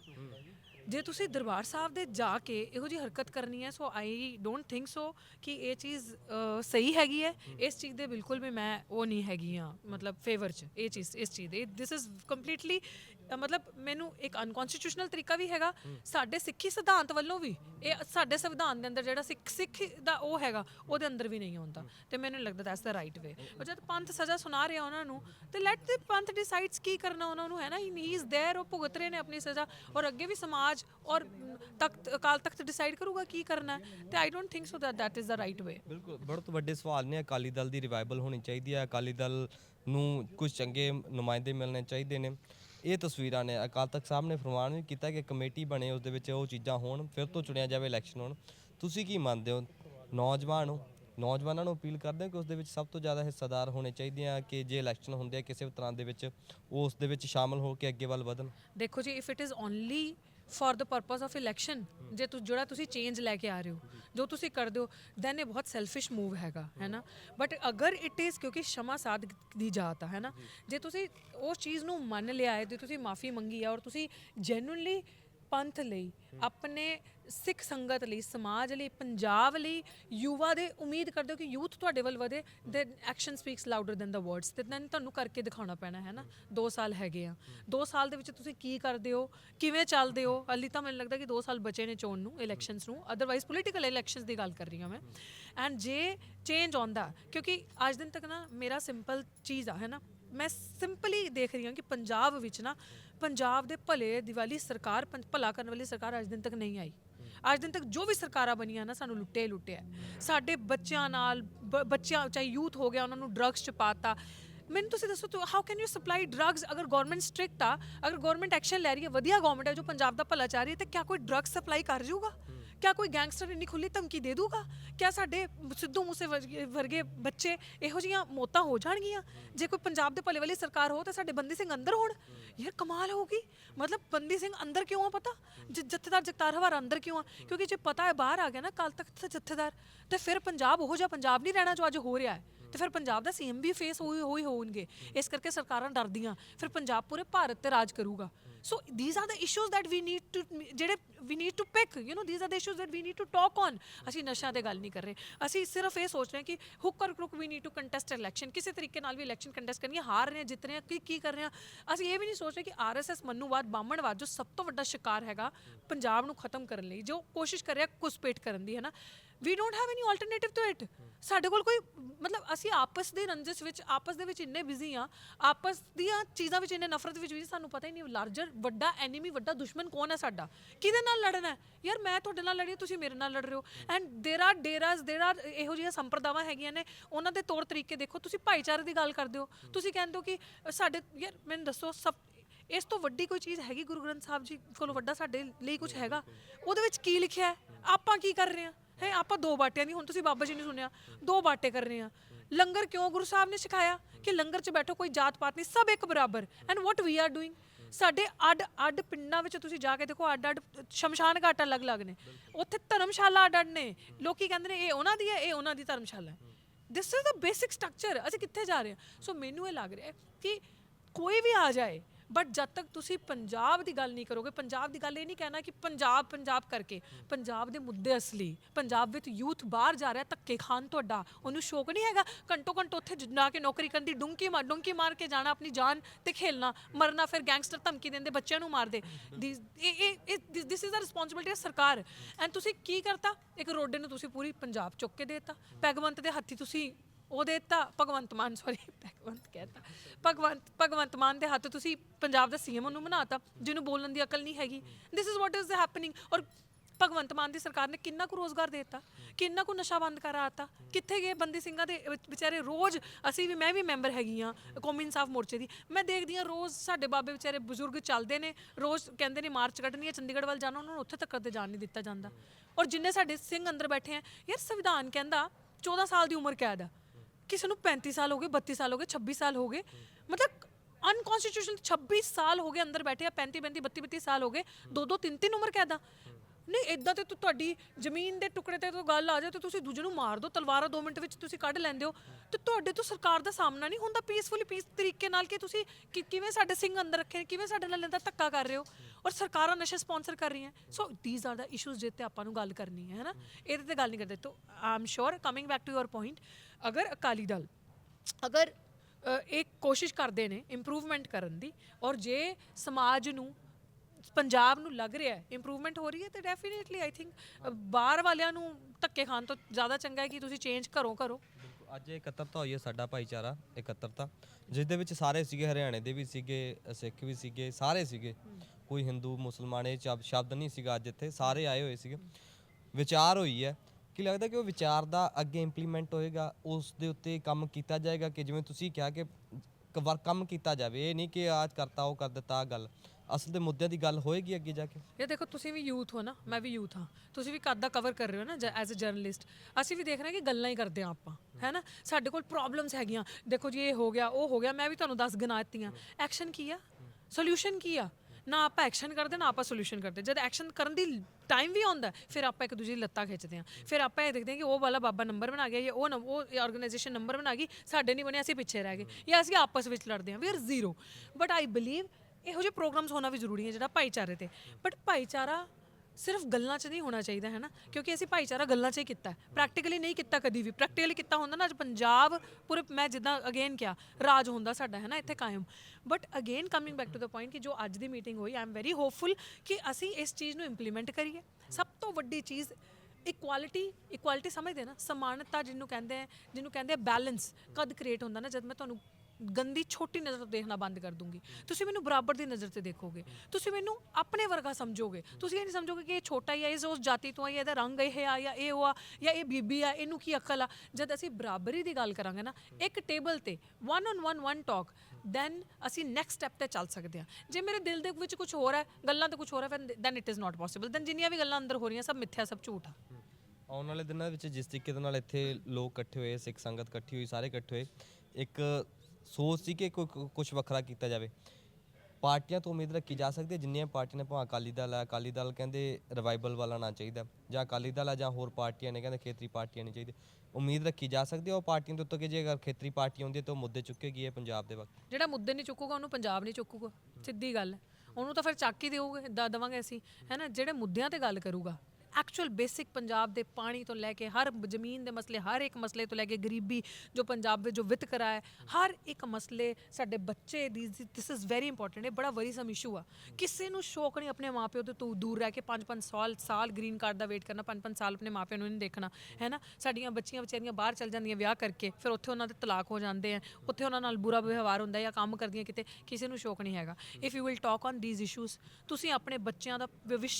ਜੇ ਤੁਸੀਂ ਦਰਬਾਰ ਸਾਹਿਬ ਦੇ ਜਾ ਕੇ ਇਹੋ ਜੀ ਹਰਕਤ ਕਰਨੀ ਹੈ ਸੋ ਆਈ ਡੋਨਟ ਥਿੰਕ ਸੋ ਕਿ ਇਹ ਚੀਜ਼ ਅ, ਸਹੀ ਹੈਗੀ ਹੈ ਇਸ ਚੀਜ਼ ਦੇ ਬਿਲਕੁਲ ਵੀ ਮੈਂ ਉਹ ਨਹੀਂ ਹੈਗੀ ਆ ਮਤਲਬ ਫੇਵਰ ਚ ਇਹ ਚੀਜ਼ ਇਸ ਚੀਜ਼ ਦੇ ਦਿਸ ਇਜ਼ ਕੰਪਲੀਟਲੀ ਮਤਲਬ ਮੈਨੂੰ ਇੱਕ ਅਨਕਨਸਟੀਟਿਊਸ਼ਨਲ ਤਰੀਕਾ ਵੀ ਹੈਗਾ ਸਾਡੇ ਸਿੱਖੀ ਸਿਧਾਂਤ ਵੱਲੋਂ ਵੀ ਇਹ ਸਾਡੇ ਸੰਵਿਧਾਨ ਦੇ ਅੰਦਰ ਜਿਹੜਾ ਸਿੱਖ ਸਿੱਖ ਦਾ ਉਹ ਹੈਗਾ ਉਹਦੇ ਅੰਦਰ ਵੀ ਨਹੀਂ ਆਉਂਦਾ ਤੇ ਮੈਨੂੰ ਲੱਗਦਾ ਦੈਟਸ ਦਾ ਰਾਈਟ ਵੇ ਉਹ ਜਦ ਪੰਥ ਸਜ਼ਾ ਸੁਣਾ ਰਿਹਾ ਉਹਨਾਂ ਨੂੰ ਤੇ ਲੈਟ ਦੇ ਪੰਥ ਡਿਸਾਈਡਸ ਕੀ ਕਰਨਾ ਉਹਨਾਂ ਨੂੰ ਹੈ ਨਾ ਹੀ ਇਜ਼ देयर ਉਹ ਭੁਗਤ ਰਹੇ ਨੇ ਆਪਣੀ ਸਜ਼ਾ ਔਰ ਅੱਗੇ ਵੀ ਸਮਾਜ ਔਰ ਤਖਤ ਅਕਾਲ ਤਖਤ ਡਿਸਾਈਡ ਕਰੂਗਾ ਕੀ ਕਰਨਾ ਤੇ I don't think so that that is the right way ਬਿਲਕੁਲ ਬਹੁਤ ਵੱਡੇ ਸਵਾਲ ਨੇ ਅਕਾਲੀ ਦਲ ਦੀ ਰਿਵਾਈਵਲ ਹੋਣੀ ਚਾਹੀਦੀ ਹੈ ਅਕਾਲੀ ਦਲ ਨੂੰ ਕੁਝ ਚੰਗੇ ਨੁਮਾਇੰਦੇ ਮਿਲਣੇ ਚਾਹੀਦੇ ਨੇ ਇਹ ਤਸਵੀਰਾਂ ਨੇ ਅਕਾਲ ਤਖਤ ਸਾਹਿਬ ਨੇ ਫਰਮਾਨ ਵੀ ਕੀਤਾ ਕਿ ਕਮੇਟੀ ਬਣੇ ਉਸ ਦੇ ਵਿੱਚ ਉਹ ਚੀਜ਼ਾਂ ਹੋਣ ਫਿਰ ਤੋਂ ਚੁਣਿਆ ਜਾਵੇ ਇਲੈਕਸ਼ਨ ਹੋਣ ਤੁਸੀਂ ਕੀ ਮੰਨਦੇ ਹੋ ਨੌਜਵਾਨ ਹੋ ਨੌਜਵਾਨਾਂ ਨੂੰ ਅਪੀਲ ਕਰਦੇ ਹੋ ਕਿ ਉਸ ਦੇ ਵਿੱਚ ਸਭ ਤੋਂ ਜ਼ਿਆਦਾ ਹਿੱਸਾਦਾਰ ਹੋਣੇ ਚਾਹੀਦੇ ਆ ਕਿ ਜੇ ਇਲੈਕਸ਼ਨ ਹੁੰਦੇ ਆ ਕਿਸੇ ਵੀ ਤਰ੍ਹਾਂ ਦੇ ਵਿੱਚ ਉਸ ਦੇ ਵਿੱਚ ਸ਼ਾਮਲ ਹੋ ਕੇ ਅੱਗੇ ਵੱਲ ਵਧਣ ਦੇਖੋ ਜੀ if it is only for the purpose of election ਜੇ ਤੁਸੀਂ ਜਿਹੜਾ ਤੁਸੀਂ ਚੇਂਜ ਲੈ ਕੇ ਆ ਰਹੇ ਹੋ ਜੋ ਤੁਸੀਂ ਕਰਦੇ ਹੋ ਦੈਨ ਇਹ ਬਹੁਤ ਸੈਲਫਿਸ਼ ਮੂਵ ਹੈਗਾ ਹੈ ਨਾ? ਬਟ ਅਗਰ ਇਟ ਇਜ਼ ਕਿਉਂਕਿ ਸ਼ਮਾ ਸਾਧ ਦੀ ਜਾਤ ਆ ਹੈ ਨਾ? ਜੇ ਤੁਸੀਂ ਉਸ ਚੀਜ਼ ਨੂੰ ਮੰਨ ਲਿਆ ਹੈ ਤੇ ਤੁਸੀਂ ਮਾਫੀ ਮੰਗੀ ਹੈ ਔਰ ਤੁਸੀਂ ਜੈਨੂਇਨਲੀ ਪੰਥ ਲਈ ਆਪਣੇ ਸਿੱਖ ਸੰਗਤ ਲਈ, ਸਮਾਜ ਲਈ, ਪੰਜਾਬ ਲਈ ਯੁਵਾ ਦੇ ਉਮੀਦ ਕਰਦੇ ਹੋ ਕਿ ਯੂਥ ਤੁਹਾਡੇ ਵੱਲ ਵਧੇ then action speaks louder than the words ਤੇ ਦੈਨ ਤੁਹਾਨੂੰ ਕਰਕੇ ਦਿਖਾਉਣਾ ਪੈਣਾ, ਹੈ ਨਾ? 2 ਸਾਲ ਹੈਗੇ ਆ। 2 ਸਾਲ ਦੇ ਵਿੱਚ ਤੁਸੀਂ ਕੀ ਕਰਦੇ ਹੋ? ਕਿਵੇਂ ਚੱਲਦੇ ਹੋ? ਅਲੀ ਤਾਂ ਮੈਨੂੰ ਲੱਗਦਾ ਕਿ 2 ਸਾਲ ਬਚੇ ਨੇ ਚੋਣ ਨੂੰ ਇਲੈਕਸ਼ਨਸ ਨੂੰ। ਅਦਰਵਾਈਜ਼ ਪੋਲੀਟੀਕਲ ਇਲੈਕਸ਼ਨਸ ਦੀ ਗੱਲ ਕਰ ਰਹੀ ਹਾਂ ਮੈਂ। ਐਂਡ ਜੇ ਚੇਂਜ ਆਉਂਦਾ, ਕਿਉਂਕਿ ਅੱਜ ਦਿਨ ਤੱਕ ਨਾ ਮੇਰਾ ਸਿੰਪਲ ਚੀਜ਼ ਆ, ਹੈ ਨਾ? ਮੈਂ ਸਿੰਪਲੀ ਦੇਖ ਰਹੀ ਹਾਂ ਕਿ ਪੰਜਾਬ ਵਿੱਚ ਨਾ ਪੰਜਾਬ ਦੇ ਭਲੇ ਦੀ ਵਾਲੀ ਸਰਕਾਰ ਪੰ- ਭਲਾ ਕਰਨ ਵਾਲੀ ਸਰਕਾਰ ਅੱਜ ਦਿਨ ਤੱਕ ਨਹੀਂ ਆਈ। ਅੱਜ ਦਿਨ ਤੱਕ ਜੋ ਵੀ ਸਰਕਾਰਾਂ ਬਣੀਆਂ ਨਾ, ਸਾਨੂੰ ਲੁੱਟੇ ਹੀ ਲੁੱਟਿਆ ਸਾਡੇ ਬੱਚਿਆਂ ਨਾਲ, ਬ- ਬੱਚਿਆਂ, ਚਾਹੇ ਯੂਥ ਹੋ ਗਿਆ, ਉਹਨਾਂ ਨੂੰ ਡਰੱਗਸ ਚ ਪਾਤਾ ਮੈਨੂੰ ਤੁਸੀਂ ਦੱਸੋ, ਤੂੰ how can you supply drugs ਅਗਰ ਗਵਰਨਮੈਂਟ ਸਟ੍ਰਿਕਟ ਆ, ਅਗਰ ਗਵਰਨਮੈਂਟ ਐਕਸ਼ਨ ਲੈ ਰਹੀ ਹੈ, ਵਧੀਆ ਗਵਰਨਮੈਂਟ ਹੈ, ਜੋ ਪੰਜਾਬ ਦਾ ਭਲਾ ਚਾਹ ਰਹੀ ਹੈ, ਤੇ ਕਿਆ ਕੋਈ ਡਰੱਗ ਸਪਲਾਈ ਕਰ ਜੂਗਾ? ਕਿਆ ਕੋਈ ਗੈਂਗਸਟਰ ਇੰਨੀ ਖੁੱਲੀ ਧਮਕੀ ਦੇ ਦੂਗਾ? ਕਿਆ ਸਾਡੇ ਸਿੱਧੂ ਮੂਸੇ ਵਰਗੇ- ਵਰਗੇ ਬੱਚੇ ਇਹੋ ਜਿਹੀਆਂ ਮੌਤਾਂ ਹੋ ਜਾਣਗੀਆਂ? ਜੇ ਕੋਈ ਪੰਜਾਬ ਦੇ ਭਲੇ ਵਾਲੀ ਸਰਕਾਰ ਹੋ ਤਾਂ ਸਾਡੇ ਬੰਦੀ ਸਿੰਘ ਅੰਦਰ ਹੋਣ? ਯਾਰ ਕਮਾਲ ਹੋਊਗੀ। ਮਤਲਬ ਬੰਦੀ ਸਿੰਘ ਅੰਦਰ ਕਿਉਂ ਆ ਪਤਾ? ਜ- ਜਥੇਦਾਰ ਜਗਤਾਰ ਹਵਾਰ ਅੰਦਰ ਕਿਉਂ ਆ? ਕਿਉਂਕਿ ਜੇ ਪਤਾ ਹੈ ਬਾਹਰ ਆ ਗਿਆ ਨਾ ਕੱਲ ਤੱਕ ਤਾਂ ਜਥੇਦਾਰ। ਤੇ ਫਿਰ ਪੰਜਾਬ ਉਹੋ ਜਿਹਾ ਪੰਜਾਬ ਨਹੀਂ ਰਹਿਣਾ ਜੋ ਅੱਜ ਹੋ ਰਿਹਾ ਹੈ। ਤੇ ਫਿਰ ਪੰਜਾਬ ਦਾ ਸੀਐਮ ਵੀ ਫੇਸ ਹੋਈ ਹੋਈ ਹੋਣਗੇ। ਇਸ ਕਰਕੇ ਸਰਕਾਰਾਂ ਡਰਦੀਆਂ। ਫਿਰ ਪੰਜਾਬ ਪੂਰੇ ਭਾਰਤ ਤੇ ਰਾਜ ਕਰੂਗਾ। So these are the issues that we need to ਜਿਹੜੇ we need to pick. You know, these are the issues that we need to talk on. ਅਸੀਂ ਨਸ਼ਾ ਤੇ ਗੱਲ ਨਹੀਂ ਕਰ ਰਹੇ ਅਸੀਂ ਸਿਰਫ ਇਹ ਸੋਚ ਰਹੇ ਹਾਂ ਕਿ hook ਕਰੁਕ we need to contest election. ਕਿਸੇ ਤਰੀਕੇ ਨਾਲ ਵੀ ਇਲੈਕਸ਼ਨ ਕੰਟੈਸਟ ਕਰਨੀ ਹੈ ਹਾਰ ਰਹੇ ਹਾਂ ਜਿੱਤ ਰਹੇ ਹਾਂ ਕੀ ਕੀ ਕਰ ਰਹੇ ਹਾਂ ਅਸੀਂ ਇਹ ਵੀ ਨਹੀਂ ਸੋਚ ਰਹੇ ਕਿ ਆਰਐਸਐਸ ਮਨੂਵਾਦ ਬਾਹਮਣਵਾਦ ਜੋ ਸਭ ਤੋਂ ਵੱਡਾ ਸ਼ਿਕਾਰ ਹੈਗਾ ਪੰਜਾਬ ਨੂੰ ਖਤਮ ਕਰਨ ਲਈ ਜੋ ਕੋਸ਼ਿਸ਼ ਕਰ ਰਿਹਾ ਕੁਸਪੇਟ ਕਰਨ ਦੀ ਹੈ ਨਾ we don't have any alternative to it ਸਾਡੇ ਕੋਲ ਕੋਈ ਮਤਲਬ ਅਸੀਂ ਆਪਸ ਦੇ ਰੰਜਿਸ਼ ਵਿੱਚ ਆਪਸ ਦੇ ਵਿੱਚ ਇੰਨੇ ਬਿਜ਼ੀ ਆ ਆਪਸ ਦੀਆਂ ਚੀਜ਼ਾਂ ਵਿੱਚ ਇੰਨੇ ਨਫ਼ਰਤ ਵਿੱਚ ਵੀ ਸਾਨੂੰ ਪਤਾ ਹੀ ਨਹੀਂ ਲਾਰਜਰ ਵੱਡਾ ਐਨੀਮੀ ਵੱਡਾ ਦੁਸ਼ਮਣ ਕੌਣ ਹੈ ਸਾਡਾ ਕਿਹਦੇ ਨਾਲ ਲੜਨਾ ਹੈ ਯਾਰ ਮੈਂ ਤੁਹਾਡੇ ਨਾਲ ਲੜੀ ਤੁਸੀਂ ਮੇਰੇ ਨਾਲ ਲੜ ਰਹੇ ਹੋ and there are deras there are ਇਹੋ ਜਿਹੀਆਂ ਸੰਪਰਦਾਵਾਂ ਹੈਗੀਆਂ ਨੇ ਉਹਨਾਂ ਦੇ ਤੌਰ ਤਰੀਕੇ ਦੇਖੋ ਤੁਸੀਂ ਭਾਈਚਾਰੇ ਦੀ ਗੱਲ ਕਰਦੇ ਹੋ ਤੁਸੀਂ ਕਹਿੰਦੇ ਹੋ ਕਿ ਸਾਡੇ ਯਾਰ ਮੈਨੂੰ ਦੱਸੋ ਸਭ ਇਸ ਤੋਂ ਵੱਡੀ ਕੋਈ ਚੀਜ਼ ਹੈਗੀ ਗੁਰੂ ਗ੍ਰੰਥ ਸਾਹਿਬ ਜੀ ਕੋਲੋਂ ਵੱਡਾ ਸਾਡੇ ਲਈ ਕੁਝ ਹੈਗਾ? ਉਹਦੇ ਵਿੱਚ ਕੀ ਲਿਖਿਆ ਹੈ? ਆਪਾਂ ਕੀ ਕਰ ਰਹੇ ਹਾਂ? ਹੈ, ਆਪਾਂ ਦੋ ਬਾਟਿਆਂ ਦੀ ਹੁਣ ਤੁਸੀਂ ਬਾਬਾ ਜੀ ਨੇ ਸੁਣਿਆ, ਦੋ ਬਾਟੇ ਕਰ ਰਹੇ ਹਾਂ। ਲੰਗਰ ਕਿਉਂ ਗੁਰੂ ਸਾਹਿਬ ਨੇ ਸਿਖਾਇਆ? ਕਿ ਲੰਗਰ 'ਚ ਬੈਠੋ, ਕੋਈ ਜਾਤ ਪਾਤ ਨਹੀਂ, ਸਭ ਇੱਕ ਬਰਾਬਰ। And what we are doing ਸਾਡੇ ਅੱਡ ਅੱਡ ਪਿੰਡਾਂ ਵਿੱਚ ਤੁਸੀਂ ਜਾ ਕੇ ਦੇਖੋ, ਅੱਡ ਅੱਡ ਸ਼ਮਸ਼ਾਨ ਘਾਟ ਅਲੱਗ-ਅਲੱਗ ਨੇ। ਉੱਥੇ ਧਰਮਸ਼ਾਲਾ ਅੱਡ ਅੱਡ ਨੇ। ਲੋਕੀ ਕਹਿੰਦੇ ਨੇ, ਇਹ ਉਹਨਾਂ ਦੀ ਹੈ, ਇਹ ਉਹਨਾਂ ਦੀ ਧਰਮਸ਼ਾਲਾ ਹੈ। This is the basic structure ਅਸੀਂ ਕਿੱਥੇ ਜਾ ਰਹੇ ਹਾਂ? ਸੋ ਮੈਨੂੰ ਇਹ ਲੱਗ ਰਿਹਾ ਕਿ ਕੋਈ ਵੀ ਆ ਜਾਏ ਬਟ ਜਦ ਤੱਕ ਤੁਸੀਂ ਪੰਜਾਬ ਦੀ ਗੱਲ ਨਹੀਂ ਕਰੋਗੇ, ਪੰਜਾਬ ਦੀ ਗੱਲ ਇਹ ਨਹੀਂ ਕਹਿਣਾ ਕਿ ਪੰਜਾਬ ਪੰਜਾਬ ਕਰਕੇ। ਪੰਜਾਬ ਦੇ ਮੁੱਦੇ ਅਸਲੀ, ਪੰਜਾਬ ਵਿੱਚ ਯੂਥ ਬਾਹਰ ਜਾ ਰਿਹਾ, ਧੱਕੇ ਖਾਨ ਤੁਹਾਡਾ, ਉਹਨੂੰ ਸ਼ੌਕ ਨਹੀਂ ਹੈਗਾ ਘੰਟੋ ਘੰਟੋ ਉੱਥੇ ਜਾ ਕੇ ਨੌਕਰੀ ਕਰਨ ਦੀ ਡੁੰਕੀ ਮਾਰ ਡੁੰਕੀ ਮਾਰ ਕੇ ਜਾਣਾ, ਆਪਣੀ ਜਾਨ ਤੇ ਖੇਲਣਾ, ਮਰਨਾ, ਫਿਰ ਗੈਂਗਸਟਰ ਧਮਕੀ ਦਿੰਦੇ, ਬੱਚਿਆਂ ਨੂੰ ਮਾਰਦੇ। These- ਇਹ this is a responsibility of ਸਰਕਾਰ। ਐਂਡ ਤੁਸੀਂ ਕੀ ਕਰਤਾ? ਇੱਕ ਰੋਡੇ ਨੂੰ ਤੁਸੀਂ ਪੂਰੀ ਪੰਜਾਬ ਚੁੱਕ ਕੇ ਦੇਤਾ। ਪੈਗਵੰਤ ਦੇ ਹੱਥੀ ਤੁਸੀਂ ਉਹ ਦੇਤਾ, ਭਗਵੰਤ ਮਾਨ ਸੌਰੀ ਭਗਵੰਤ ਕਹਿਤਾ। ਭਗਵੰਤ ਭਗਵੰਤ ਮਾਨ ਦੇ ਹੱਥ ਤੁਸੀਂ ਪੰਜਾਬ ਦਾ ਸੀਐਮ ਉਹਨੂੰ ਬਣਾਤਾ ਜਿਹਨੂੰ ਬੋਲਣ ਦੀ ਅਕਲ ਨਹੀਂ ਹੈਗੀ। This is what is happening ਔਰ ਭਗਵੰਤ ਮਾਨ ਦੀ ਸਰਕਾਰ ਨੇ ਕਿੰਨਾ ਕੁ ਰੋਜ਼ਗਾਰ ਦਿੱਤਾ, ਕਿੰਨਾ ਕੁ ਨਸ਼ਾ ਬੰਦ ਕਰਾਤਾ ਕਿੱਥੇ ਗਏ ਬੰਦੀ ਸਿੰਘਾਂ ਦੇ ਵਿਚਾਰੇ ਰੋਜ਼, ਅਸੀਂ ਵੀ, ਮੈਂ ਵੀ ਮੈਂਬਰ ਹੈਗੀ ਆ ਕੌਮੀ ਇਨਸਾਫ ਮੋਰਚੇ ਦੀ। ਮੈਂ ਦੇਖਦੀ ਆ ਰੋਜ਼ ਸਾਡੇ ਬਾਬੇ ਵਿਚਾਰੇ ਬਜ਼ੁਰਗ ਚੱਲਦੇ ਨੇ, ਰੋਜ਼ ਕਹਿੰਦੇ ਨੇ ਮਾਰਚ ਕੱਢਣੀ ਹੈ, ਚੰਡੀਗੜ੍ਹ ਵੱਲ ਜਾਣਾ, ਉਹਨਾਂ ਨੂੰ ਉੱਥੇ ਤੱਕ ਤੇ ਜਾਣ ਨਹੀਂ ਦਿੱਤਾ ਜਾਂਦਾ। ਔਰ ਜਿੰਨੇ ਸਾਡੇ ਸਿੰਘ ਅੰਦਰ ਬੈਠੇ ਆ ਯਾਰ ਸੰਵਿਧਾਨ ਕਹਿੰਦਾ 14 ਸਾਲ ਦੀ ਉਮਰ ਕੈਦ ਆ। ਕਿਸੇ ਨੂੰ 35 ਸਾਲ ਹੋ ਗਏ 32 ਸਾਲ ਹੋ ਗਏ 26 ਸਾਲ ਹੋ ਗਏ। ਮਤਲਬ ਅਨਕਨਸਟੀਟਿਊਸ਼ਨਲ 26 ਸਾਲ ਹੋ ਗਏ ਅੰਦਰ ਬੈਠੇ ਆ 35 35 32 32 ਸਾਲ ਹੋ ਗਏ। ਦੋ ਦੋ ਤਿੰਨ ਤਿੰਨ ਉਮਰ ਕੈਦਾ ਨਹੀਂ ਇਦਾਂ ਤੇ ਤੂੰ ਤੁਹਾਡੀ ਜ਼ਮੀਨ ਦੇ ਟੁਕੜੇ ਤੇ ਤੋਂ ਗੱਲ ਆ ਜਾਏ ਤੇ ਤੁਸੀਂ ਦੂਜੇ ਨੂੰ ਮਾਰ ਦਿਓ ਤਲਵਾਰਾਂ 2 ਮਿੰਟ ਵਿੱਚ ਤੁਸੀਂ ਕੱਢ ਲੈਂਦੇ ਹੋ। ਤੇ ਤੁਹਾਡੇ ਤੋਂ ਸਰਕਾਰ ਦਾ ਸਾਹਮਣਾ ਨਹੀਂ ਹੁੰਦਾ ਪੀਸਫੁਲੀ ਪੀਸ ਤਰੀਕੇ ਨਾਲ ਕਿ ਤੁਸੀਂ ਕਿ- ਕਿਵੇਂ ਸਾਡੇ ਸਿੰਘ ਅੰਦਰ ਰੱਖੇ ਨੇ ਕਿਵੇਂ ਸਾਡੇ ਨਾਲ ਇਹਦਾ ਧੱਕਾ ਕਰ ਰਹੇ ਹੋ ਔਰ ਸਰਕਾਰਾਂ ਨਸ਼ੇ ਸਪਾਂਸਰ ਕਰ ਰਹੀਆਂ। So these are the issues ਜਿੱਤੇ ਆਪਾਂ ਨੂੰ ਗੱਲ ਕਰਨੀ ਹੈ ਹੈ ਨਾ ਇਹਦੇ ਤੇ ਗੱਲ ਨਹੀਂ ਕਰਦੇ। ਤੋ I am sure coming back to your point ਅਗਰ ਅਕਾਲੀ ਦਲ ਅਗਰ ਅ, ਇੱਕ ਕੋਸ਼ਿਸ਼ ਕਰਦੇ ਨੇ ਇੰਪਰੂਵਮੈਂਟ ਕਰਨ ਦੀ ਔਰ ਜੇ ਸਮਾਜ ਨੂੰ ਪੰਜਾਬ ਨੂੰ ਲੱਗ ਰਿਹਾ ਹੈ ਇੰਪਰੂਵਮੈਂਟ ਹੋ ਰਹੀ ਹੈ ਤੇ ਡੈਫੀਨਿਟਲੀ ਆਈ ਥਿੰਕ ਬਾਹਰ ਵਾਲਿਆਂ ਨੂੰ ਧੱਕੇ ਖਾਣ ਤੋਂ ਜ਼ਿਆਦਾ ਚੰਗਾ ਹੈ ਕਿ ਤੁਸੀਂ ਚੇਂਜ ਕਰੋ। ਬਿਲਕੁਲ। ਅੱਜ ਇਕੱਤਰਤਾ ਹੋਈ ਹੈ ਸਾਡਾ ਭਾਈਚਾਰਾ ਇਕੱਤਰਤਾ ਜਿਸ ਦੇ ਵਿੱਚ ਸਾਰੇ ਸੀਗੇ ਹਰਿਆਣੇ ਦੇ ਵੀ ਸੀਗੇ ਸਿੱਖ ਵੀ ਸੀਗੇ ਸਾਰੇ ਸੀਗੇ। ਕੋਈ ਹਿੰਦੂ ਮੁਸਲਮਾਨ ਇਹ ਸ਼ਬ- ਸ਼ਬਦ ਨਹੀਂ ਸੀਗਾ ਅੱਜ ਇੱਥੇ ਸਾਰੇ ਆਏ ਹੋਏ ਸੀਗੇ। ਵਿਚਾਰ ਹੋਈ ਹੈ ਕੀ ਲੱਗਦਾ ਕਿ ਉਹ ਵਿਚਾਰ ਦਾ ਅੱਗੇ ਇੰਪਲੀਮੈਂਟ ਹੋਏਗਾ ਉਸ ਦੇ ਉੱਤੇ ਕੰਮ ਕੀਤਾ ਜਾਏਗਾ ਕਿ ਜਿਵੇਂ ਤੁਸੀਂ ਕਿਹਾ ਕਿ ਕੰਮ ਕੀਤਾ ਜਾਵੇ ਇਹ ਨਹੀਂ ਕਿ ਆਜ ਕਰਤਾ ਉਹ ਕਰ ਦਿੱਤਾ ਗੱਲ। ਅਸਲ ਦੇ ਮੁੱਦਿਆਂ ਦੀ ਗੱਲ ਹੋਏਗੀ ਅੱਗੇ ਜਾ ਕੇ। ਇਹ ਦੇਖੋ, ਤੁਸੀਂ ਵੀ ਯੂਥ ਹੋ ਨਾ, ਮੈਂ ਵੀ ਯੂਥ ਹਾਂ। ਤੁਸੀਂ ਵੀ ਕੱਦ ਦਾ ਕਵਰ ਕਰ ਰਹੇ ਹੋ ਨਾ ਐਜ਼ ਅ ਜਰਨਲਿਸਟ ਅਸੀਂ ਵੀ ਦੇਖ ਰਹੇ ਹਾਂ ਕਿ ਗੱਲਾਂ ਹੀ ਕਰਦੇ ਹਾਂ ਆਪਾਂ, ਹੈ ਨਾ? ਸਾਡੇ ਕੋਲ ਪ੍ਰੋਬਲਮਸ ਹੈਗੀਆਂ। ਦੇਖੋ ਜੀ, ਇਹ ਹੋ ਗਿਆ, ਉਹ ਹੋ ਗਿਆ, ਮੈਂ ਵੀ ਤੁਹਾਨੂੰ 10 ਗਿਣਾ ਦਿੱਤੀਆਂ। ਐਕਸ਼ਨ ਕੀ ਆ? ਸੋਲੂਸ਼ਨ ਕੀ ਆ? ਨਾ ਆਪਾਂ ਐਕਸ਼ਨ ਕਰਦੇ, ਨਾ ਆਪਾਂ ਸੋਲੂਸ਼ਨ ਕਰਦੇ। ਜਦ ਐਕਸ਼ਨ ਕਰਨ ਦੀ ਟਾਈਮ ਵੀ ਆਉਂਦਾ, ਫਿਰ ਆਪਾਂ ਇੱਕ ਦੂਜੇ ਦੀ ਲੱਤਾਂ ਖਿੱਚਦੇ ਹਾਂ। ਫਿਰ ਆਪਾਂ ਇਹ ਦੇਖਦੇ ਹਾਂ ਕਿ ਉਹ ਵਾਲਾ ਬਾਬਾ ਨੰਬਰ ਬਣਾ ਗਿਆ, ਜਾਂ ਉਹ ਨੰਬ- ਉਹ ਆਰਗੇਨਾਈਜੇਸ਼ਨ ਨੰਬਰ ਬਣਾ ਗਈ, ਸਾਡੇ ਨਹੀਂ ਬਣਿਆ, ਅਸੀਂ ਪਿੱਛੇ ਰਹਿ ਗਏ। ਜਾਂ ਅਸੀਂ ਆਪਸ ਵਿੱਚ ਲੜਦੇ ਹਾਂ we are zero but I believe ਇਹੋ ਜਿਹੇ ਪ੍ਰੋਗਰਾਮਸ ਹੋਣਾ ਵੀ ਜ਼ਰੂਰੀ ਹੈ ਜਿਹੜਾ ਭਾਈਚਾਰੇ ਤੇ। ਬਟ ਭਾਈਚਾਰਾ ਸਿਰਫ ਗੱਲਾਂ 'ਚ ਨਹੀਂ ਹੋਣਾ ਚਾਹੀਦਾ, ਹੈ ਨਾ? ਕਿਉਂਕਿ ਅਸੀਂ ਭਾਈਚਾਰਾ ਗੱਲਾਂ 'ਚ ਹੀ ਕੀਤਾ ਪ੍ਰੈਕਟੀਕਲੀ ਨਹੀਂ ਕੀਤਾ ਕਦੀ ਵੀ। ਪ੍ਰੈਕਟੀਕਲੀ ਕੀਤਾ ਹੁੰਦਾ ਨਾ ਅੱਜ ਪੰਜਾਬ ਪੂਰੇ, ਮੈਂ ਜਿੱਦਾਂ ਅਗੇਨ ਕਿਹਾ, ਰਾਜ ਹੁੰਦਾ ਸਾਡਾ, ਹੈ ਨਾ? ਇੱਥੇ ਕਾਇਮ। But again coming back to the point ਕਿ ਜੋ ਅੱਜ ਦੀ ਮੀਟਿੰਗ ਹੋਈ ਆਈ ਐਮ ਵੈਰੀ ਹੋਪਫੁਲ ਕਿ ਅਸੀਂ ਇਸ ਚੀਜ਼ ਨੂੰ ਇੰਪਲੀਮੈਂਟ ਕਰੀਏ। ਸਭ ਤੋਂ ਵੱਡੀ ਚੀਜ਼ ਇਕੁਆਲਿਟੀ ਇਕੁਐਲਿਟੀ ਸਮਝਦੇ ਨਾ? ਸਮਾਨਤਾ ਜਿਹਨੂੰ ਕਹਿੰਦੇ ਆ, ਜਿਹਨੂੰ ਕਹਿੰਦੇ ਆ ਬੈਲੈਂਸ ਕਦ ਕ੍ਰੀਏਟ ਹੁੰਦਾ ਨਾ? ਜਦ ਮੈਂ ਤੁਹਾਨੂੰ ਗੰਦੀ ਛੋਟੀ ਨਜ਼ਰ ਤੋਂ ਦੇਖਣਾ ਬੰਦ ਕਰ ਦੂੰਗੀ। ਤੁਸੀਂ ਮੈਨੂੰ ਬਰਾਬਰ ਦੀ ਨਜ਼ਰ ਤੇ ਦੇਖੋਗੇ। ਤੁਸੀਂ ਮੈਨੂੰ ਆਪਣੇ ਵਰਗਾ ਸਮਝੋਗੇ। ਤੁਸੀਂ ਇਹ ਨਹੀਂ ਸਮਝੋਗੇ ਕਿ ਇਹ ਛੋਟਾ ਹੀ ਆ ਇਸ ਉਸ ਜਾਤੀ ਤੋਂ ਆ, ਇਹਦਾ ਰੰਗ ਇਹ ਆ ਜਾਂ ਇਹ ਉਹ ਆ ਜਾਂ ਇਹ ਬੀਬੀ ਆ, ਇਹਨੂੰ ਕੀ ਅਕਲ ਆ? ਜਦ ਅਸੀਂ ਬਰਾਬਰੀ ਦੀ ਗੱਲ ਕਰਾਂਗੇ ਨਾ, ਇੱਕ ਟੇਬਲ ਤੇ one on one one talk then ਅਸੀਂ ਨੈਕਸਟ ਸਟੈਪ ਤੇ ਚੱਲ ਸਕਦੇ ਹਾਂ। ਜੇ ਮੇਰੇ ਦਿਲ ਦੇ ਵਿੱਚ ਕੁਝ ਹੋਰ ਹੈ, ਗੱਲਾਂ ਤੇ ਕੁਝ ਹੋਰ ਹੈ then it is not possible then ਜਿੰਨੀਆਂ ਵੀ ਗੱਲਾਂ ਅੰਦਰ ਹੋ ਰਹੀਆਂ, ਸਭ ਮਿੱਥਿਆ, ਸਭ ਝੂਠ ਆ। ਆਉਣ ਵਾਲੇ ਦਿਨਾਂ ਵਿੱਚ ਜਿਸ ਤਰੀਕੇ ਦੇ ਨਾਲ ਇੱਥੇ ਲੋਕ ਇਕੱਠੇ ਹੋਏ, ਸਿੱਖ ਸੰਗਤ ਇਕੱਠੀ ਹੋਈ, ਸਾਰੇ ਇਕੱਠੇ ਹੋਏ, ਇੱਕ ਸੋਚ ਸੀ ਕਿ ਕੋਈ ਕੁਝ ਵੱਖਰਾ ਕੀਤਾ ਜਾਵੇ। ਪਾਰਟੀਆਂ ਤੋਂ ਉਮੀਦ ਰੱਖੀ ਜਾ ਸਕਦੀ ਹੈ, ਜਿੰਨੀਆਂ ਪਾਰਟੀਆਂ ਨੇ ਭਾਵੇਂ ਅਕਾਲੀ ਦਲ ਹੈ, ਅਕਾਲੀ ਦਲ ਕਹਿੰਦੇ ਰਿਵਾਈਵਲ ਵਾਲਾ ਨਾ ਚਾਹੀਦਾ, ਜਾਂ ਅਕਾਲੀ ਦਲ ਹੈ, ਜਾਂ ਹੋਰ ਪਾਰਟੀਆਂ ਨੇ ਕਹਿੰਦੇ ਖੇਤਰੀ ਪਾਰਟੀਆਂ ਨਹੀਂ ਚਾਹੀਦੀ। ਉਮੀਦ ਰੱਖੀ ਜਾ ਸਕਦੀ ਹੈ ਉਹ ਪਾਰਟੀਆਂ ਦੇ ਉੱਤੇ ਕਿ ਜੇ ਅਗਰ ਖੇਤਰੀ ਪਾਰਟੀ ਆਉਂਦੀ ਹੈ ਤਾਂ ਉਹ ਮੁੱਦੇ ਚੁੱਕੇਗੀ ਇਹ ਪੰਜਾਬ ਦੇ ਵਕਤ। ਜਿਹੜਾ ਮੁੱਦੇ ਨਹੀਂ ਚੁੱਕੂਗਾ, ਉਹਨੂੰ ਪੰਜਾਬ ਨਹੀਂ ਚੁੱਕੂਗਾ, ਸਿੱਧੀ ਗੱਲ ਹੈ। ਉਹਨੂੰ ਤਾਂ ਫਿਰ ਚੱਕ ਹੀ ਦੇਊਗੇ, ਦਾ, ਦੇਵਾਂਗੇ ਅਸੀਂ, ਹੈ ਨਾ? ਜਿਹੜੇ ਮੁੱਦਿਆਂ ਤੇ ਗੱਲ ਕਰੂਗਾ ਐਕਚੁਅਲ ਬੇਸਿਕ ਪੰਜਾਬ ਦੇ ਪਾਣੀ ਤੋਂ ਲੈ ਕੇ ਹਰ ਜ਼ਮੀਨ ਦੇ ਮਸਲੇ, ਹਰ ਇੱਕ ਮਸਲੇ ਤੋਂ ਲੈ ਕੇ ਗਰੀਬੀ ਜੋ ਪੰਜਾਬ ਵਿੱਚ ਜੋ ਵਿਤਕਰਾ ਹੈ, ਹਰ ਇੱਕ ਮਸਲੇ ਸਾਡੇ ਬੱਚੇ ਦੀ ਦਿਸ ਇਜ਼ ਵੈਰੀ ਇੰਪੋਰਟੈਂਟ ਇਹ ਬੜਾ ਵਰੀਸਮ ਇਸ਼ੂ ਆ। ਕਿਸੇ ਨੂੰ ਸ਼ੌਕ ਨਹੀਂ ਆਪਣੇ ਮਾਪਿਓ ਤੋਂ ਦੂਰ ਰਹਿ ਕੇ 5-5 ਸਾਲ ਸਾਲ ਗ੍ਰੀਨ ਕਾਰਡ ਦਾ ਵੇਟ ਕਰਨਾ 5-5 ਸਾਲ ਆਪਣੇ ਮਾਪਿਆਂ ਨੂੰ ਨਹੀਂ ਦੇਖਣਾ, ਹੈ ਨਾ? ਸਾਡੀਆਂ ਬੱਚੀਆਂ ਵਿਚਾਰੀਆਂ ਬਾਹਰ ਚਲ ਜਾਂਦੀਆਂ ਵਿਆਹ ਕਰਕੇ, ਫਿਰ ਉੱਥੇ ਉਹਨਾਂ ਦੇ ਤਲਾਕ ਹੋ ਜਾਂਦੇ ਆ, ਉੱਥੇ ਉਹਨਾਂ ਨਾਲ ਬੁਰਾ ਵਿਵਹਾਰ ਹੁੰਦਾ ਜਾਂ ਕੰਮ ਕਰਦੀਆਂ ਕਿਤੇ, ਕਿਸੇ ਨੂੰ ਸ਼ੌਕ ਨਹੀਂ ਹੈਗਾ। If you will talk on these issues ਤੁਸੀਂ ਆਪਣੇ ਬੱਚਿਆਂ ਦਾ ਭਵਿੱਖ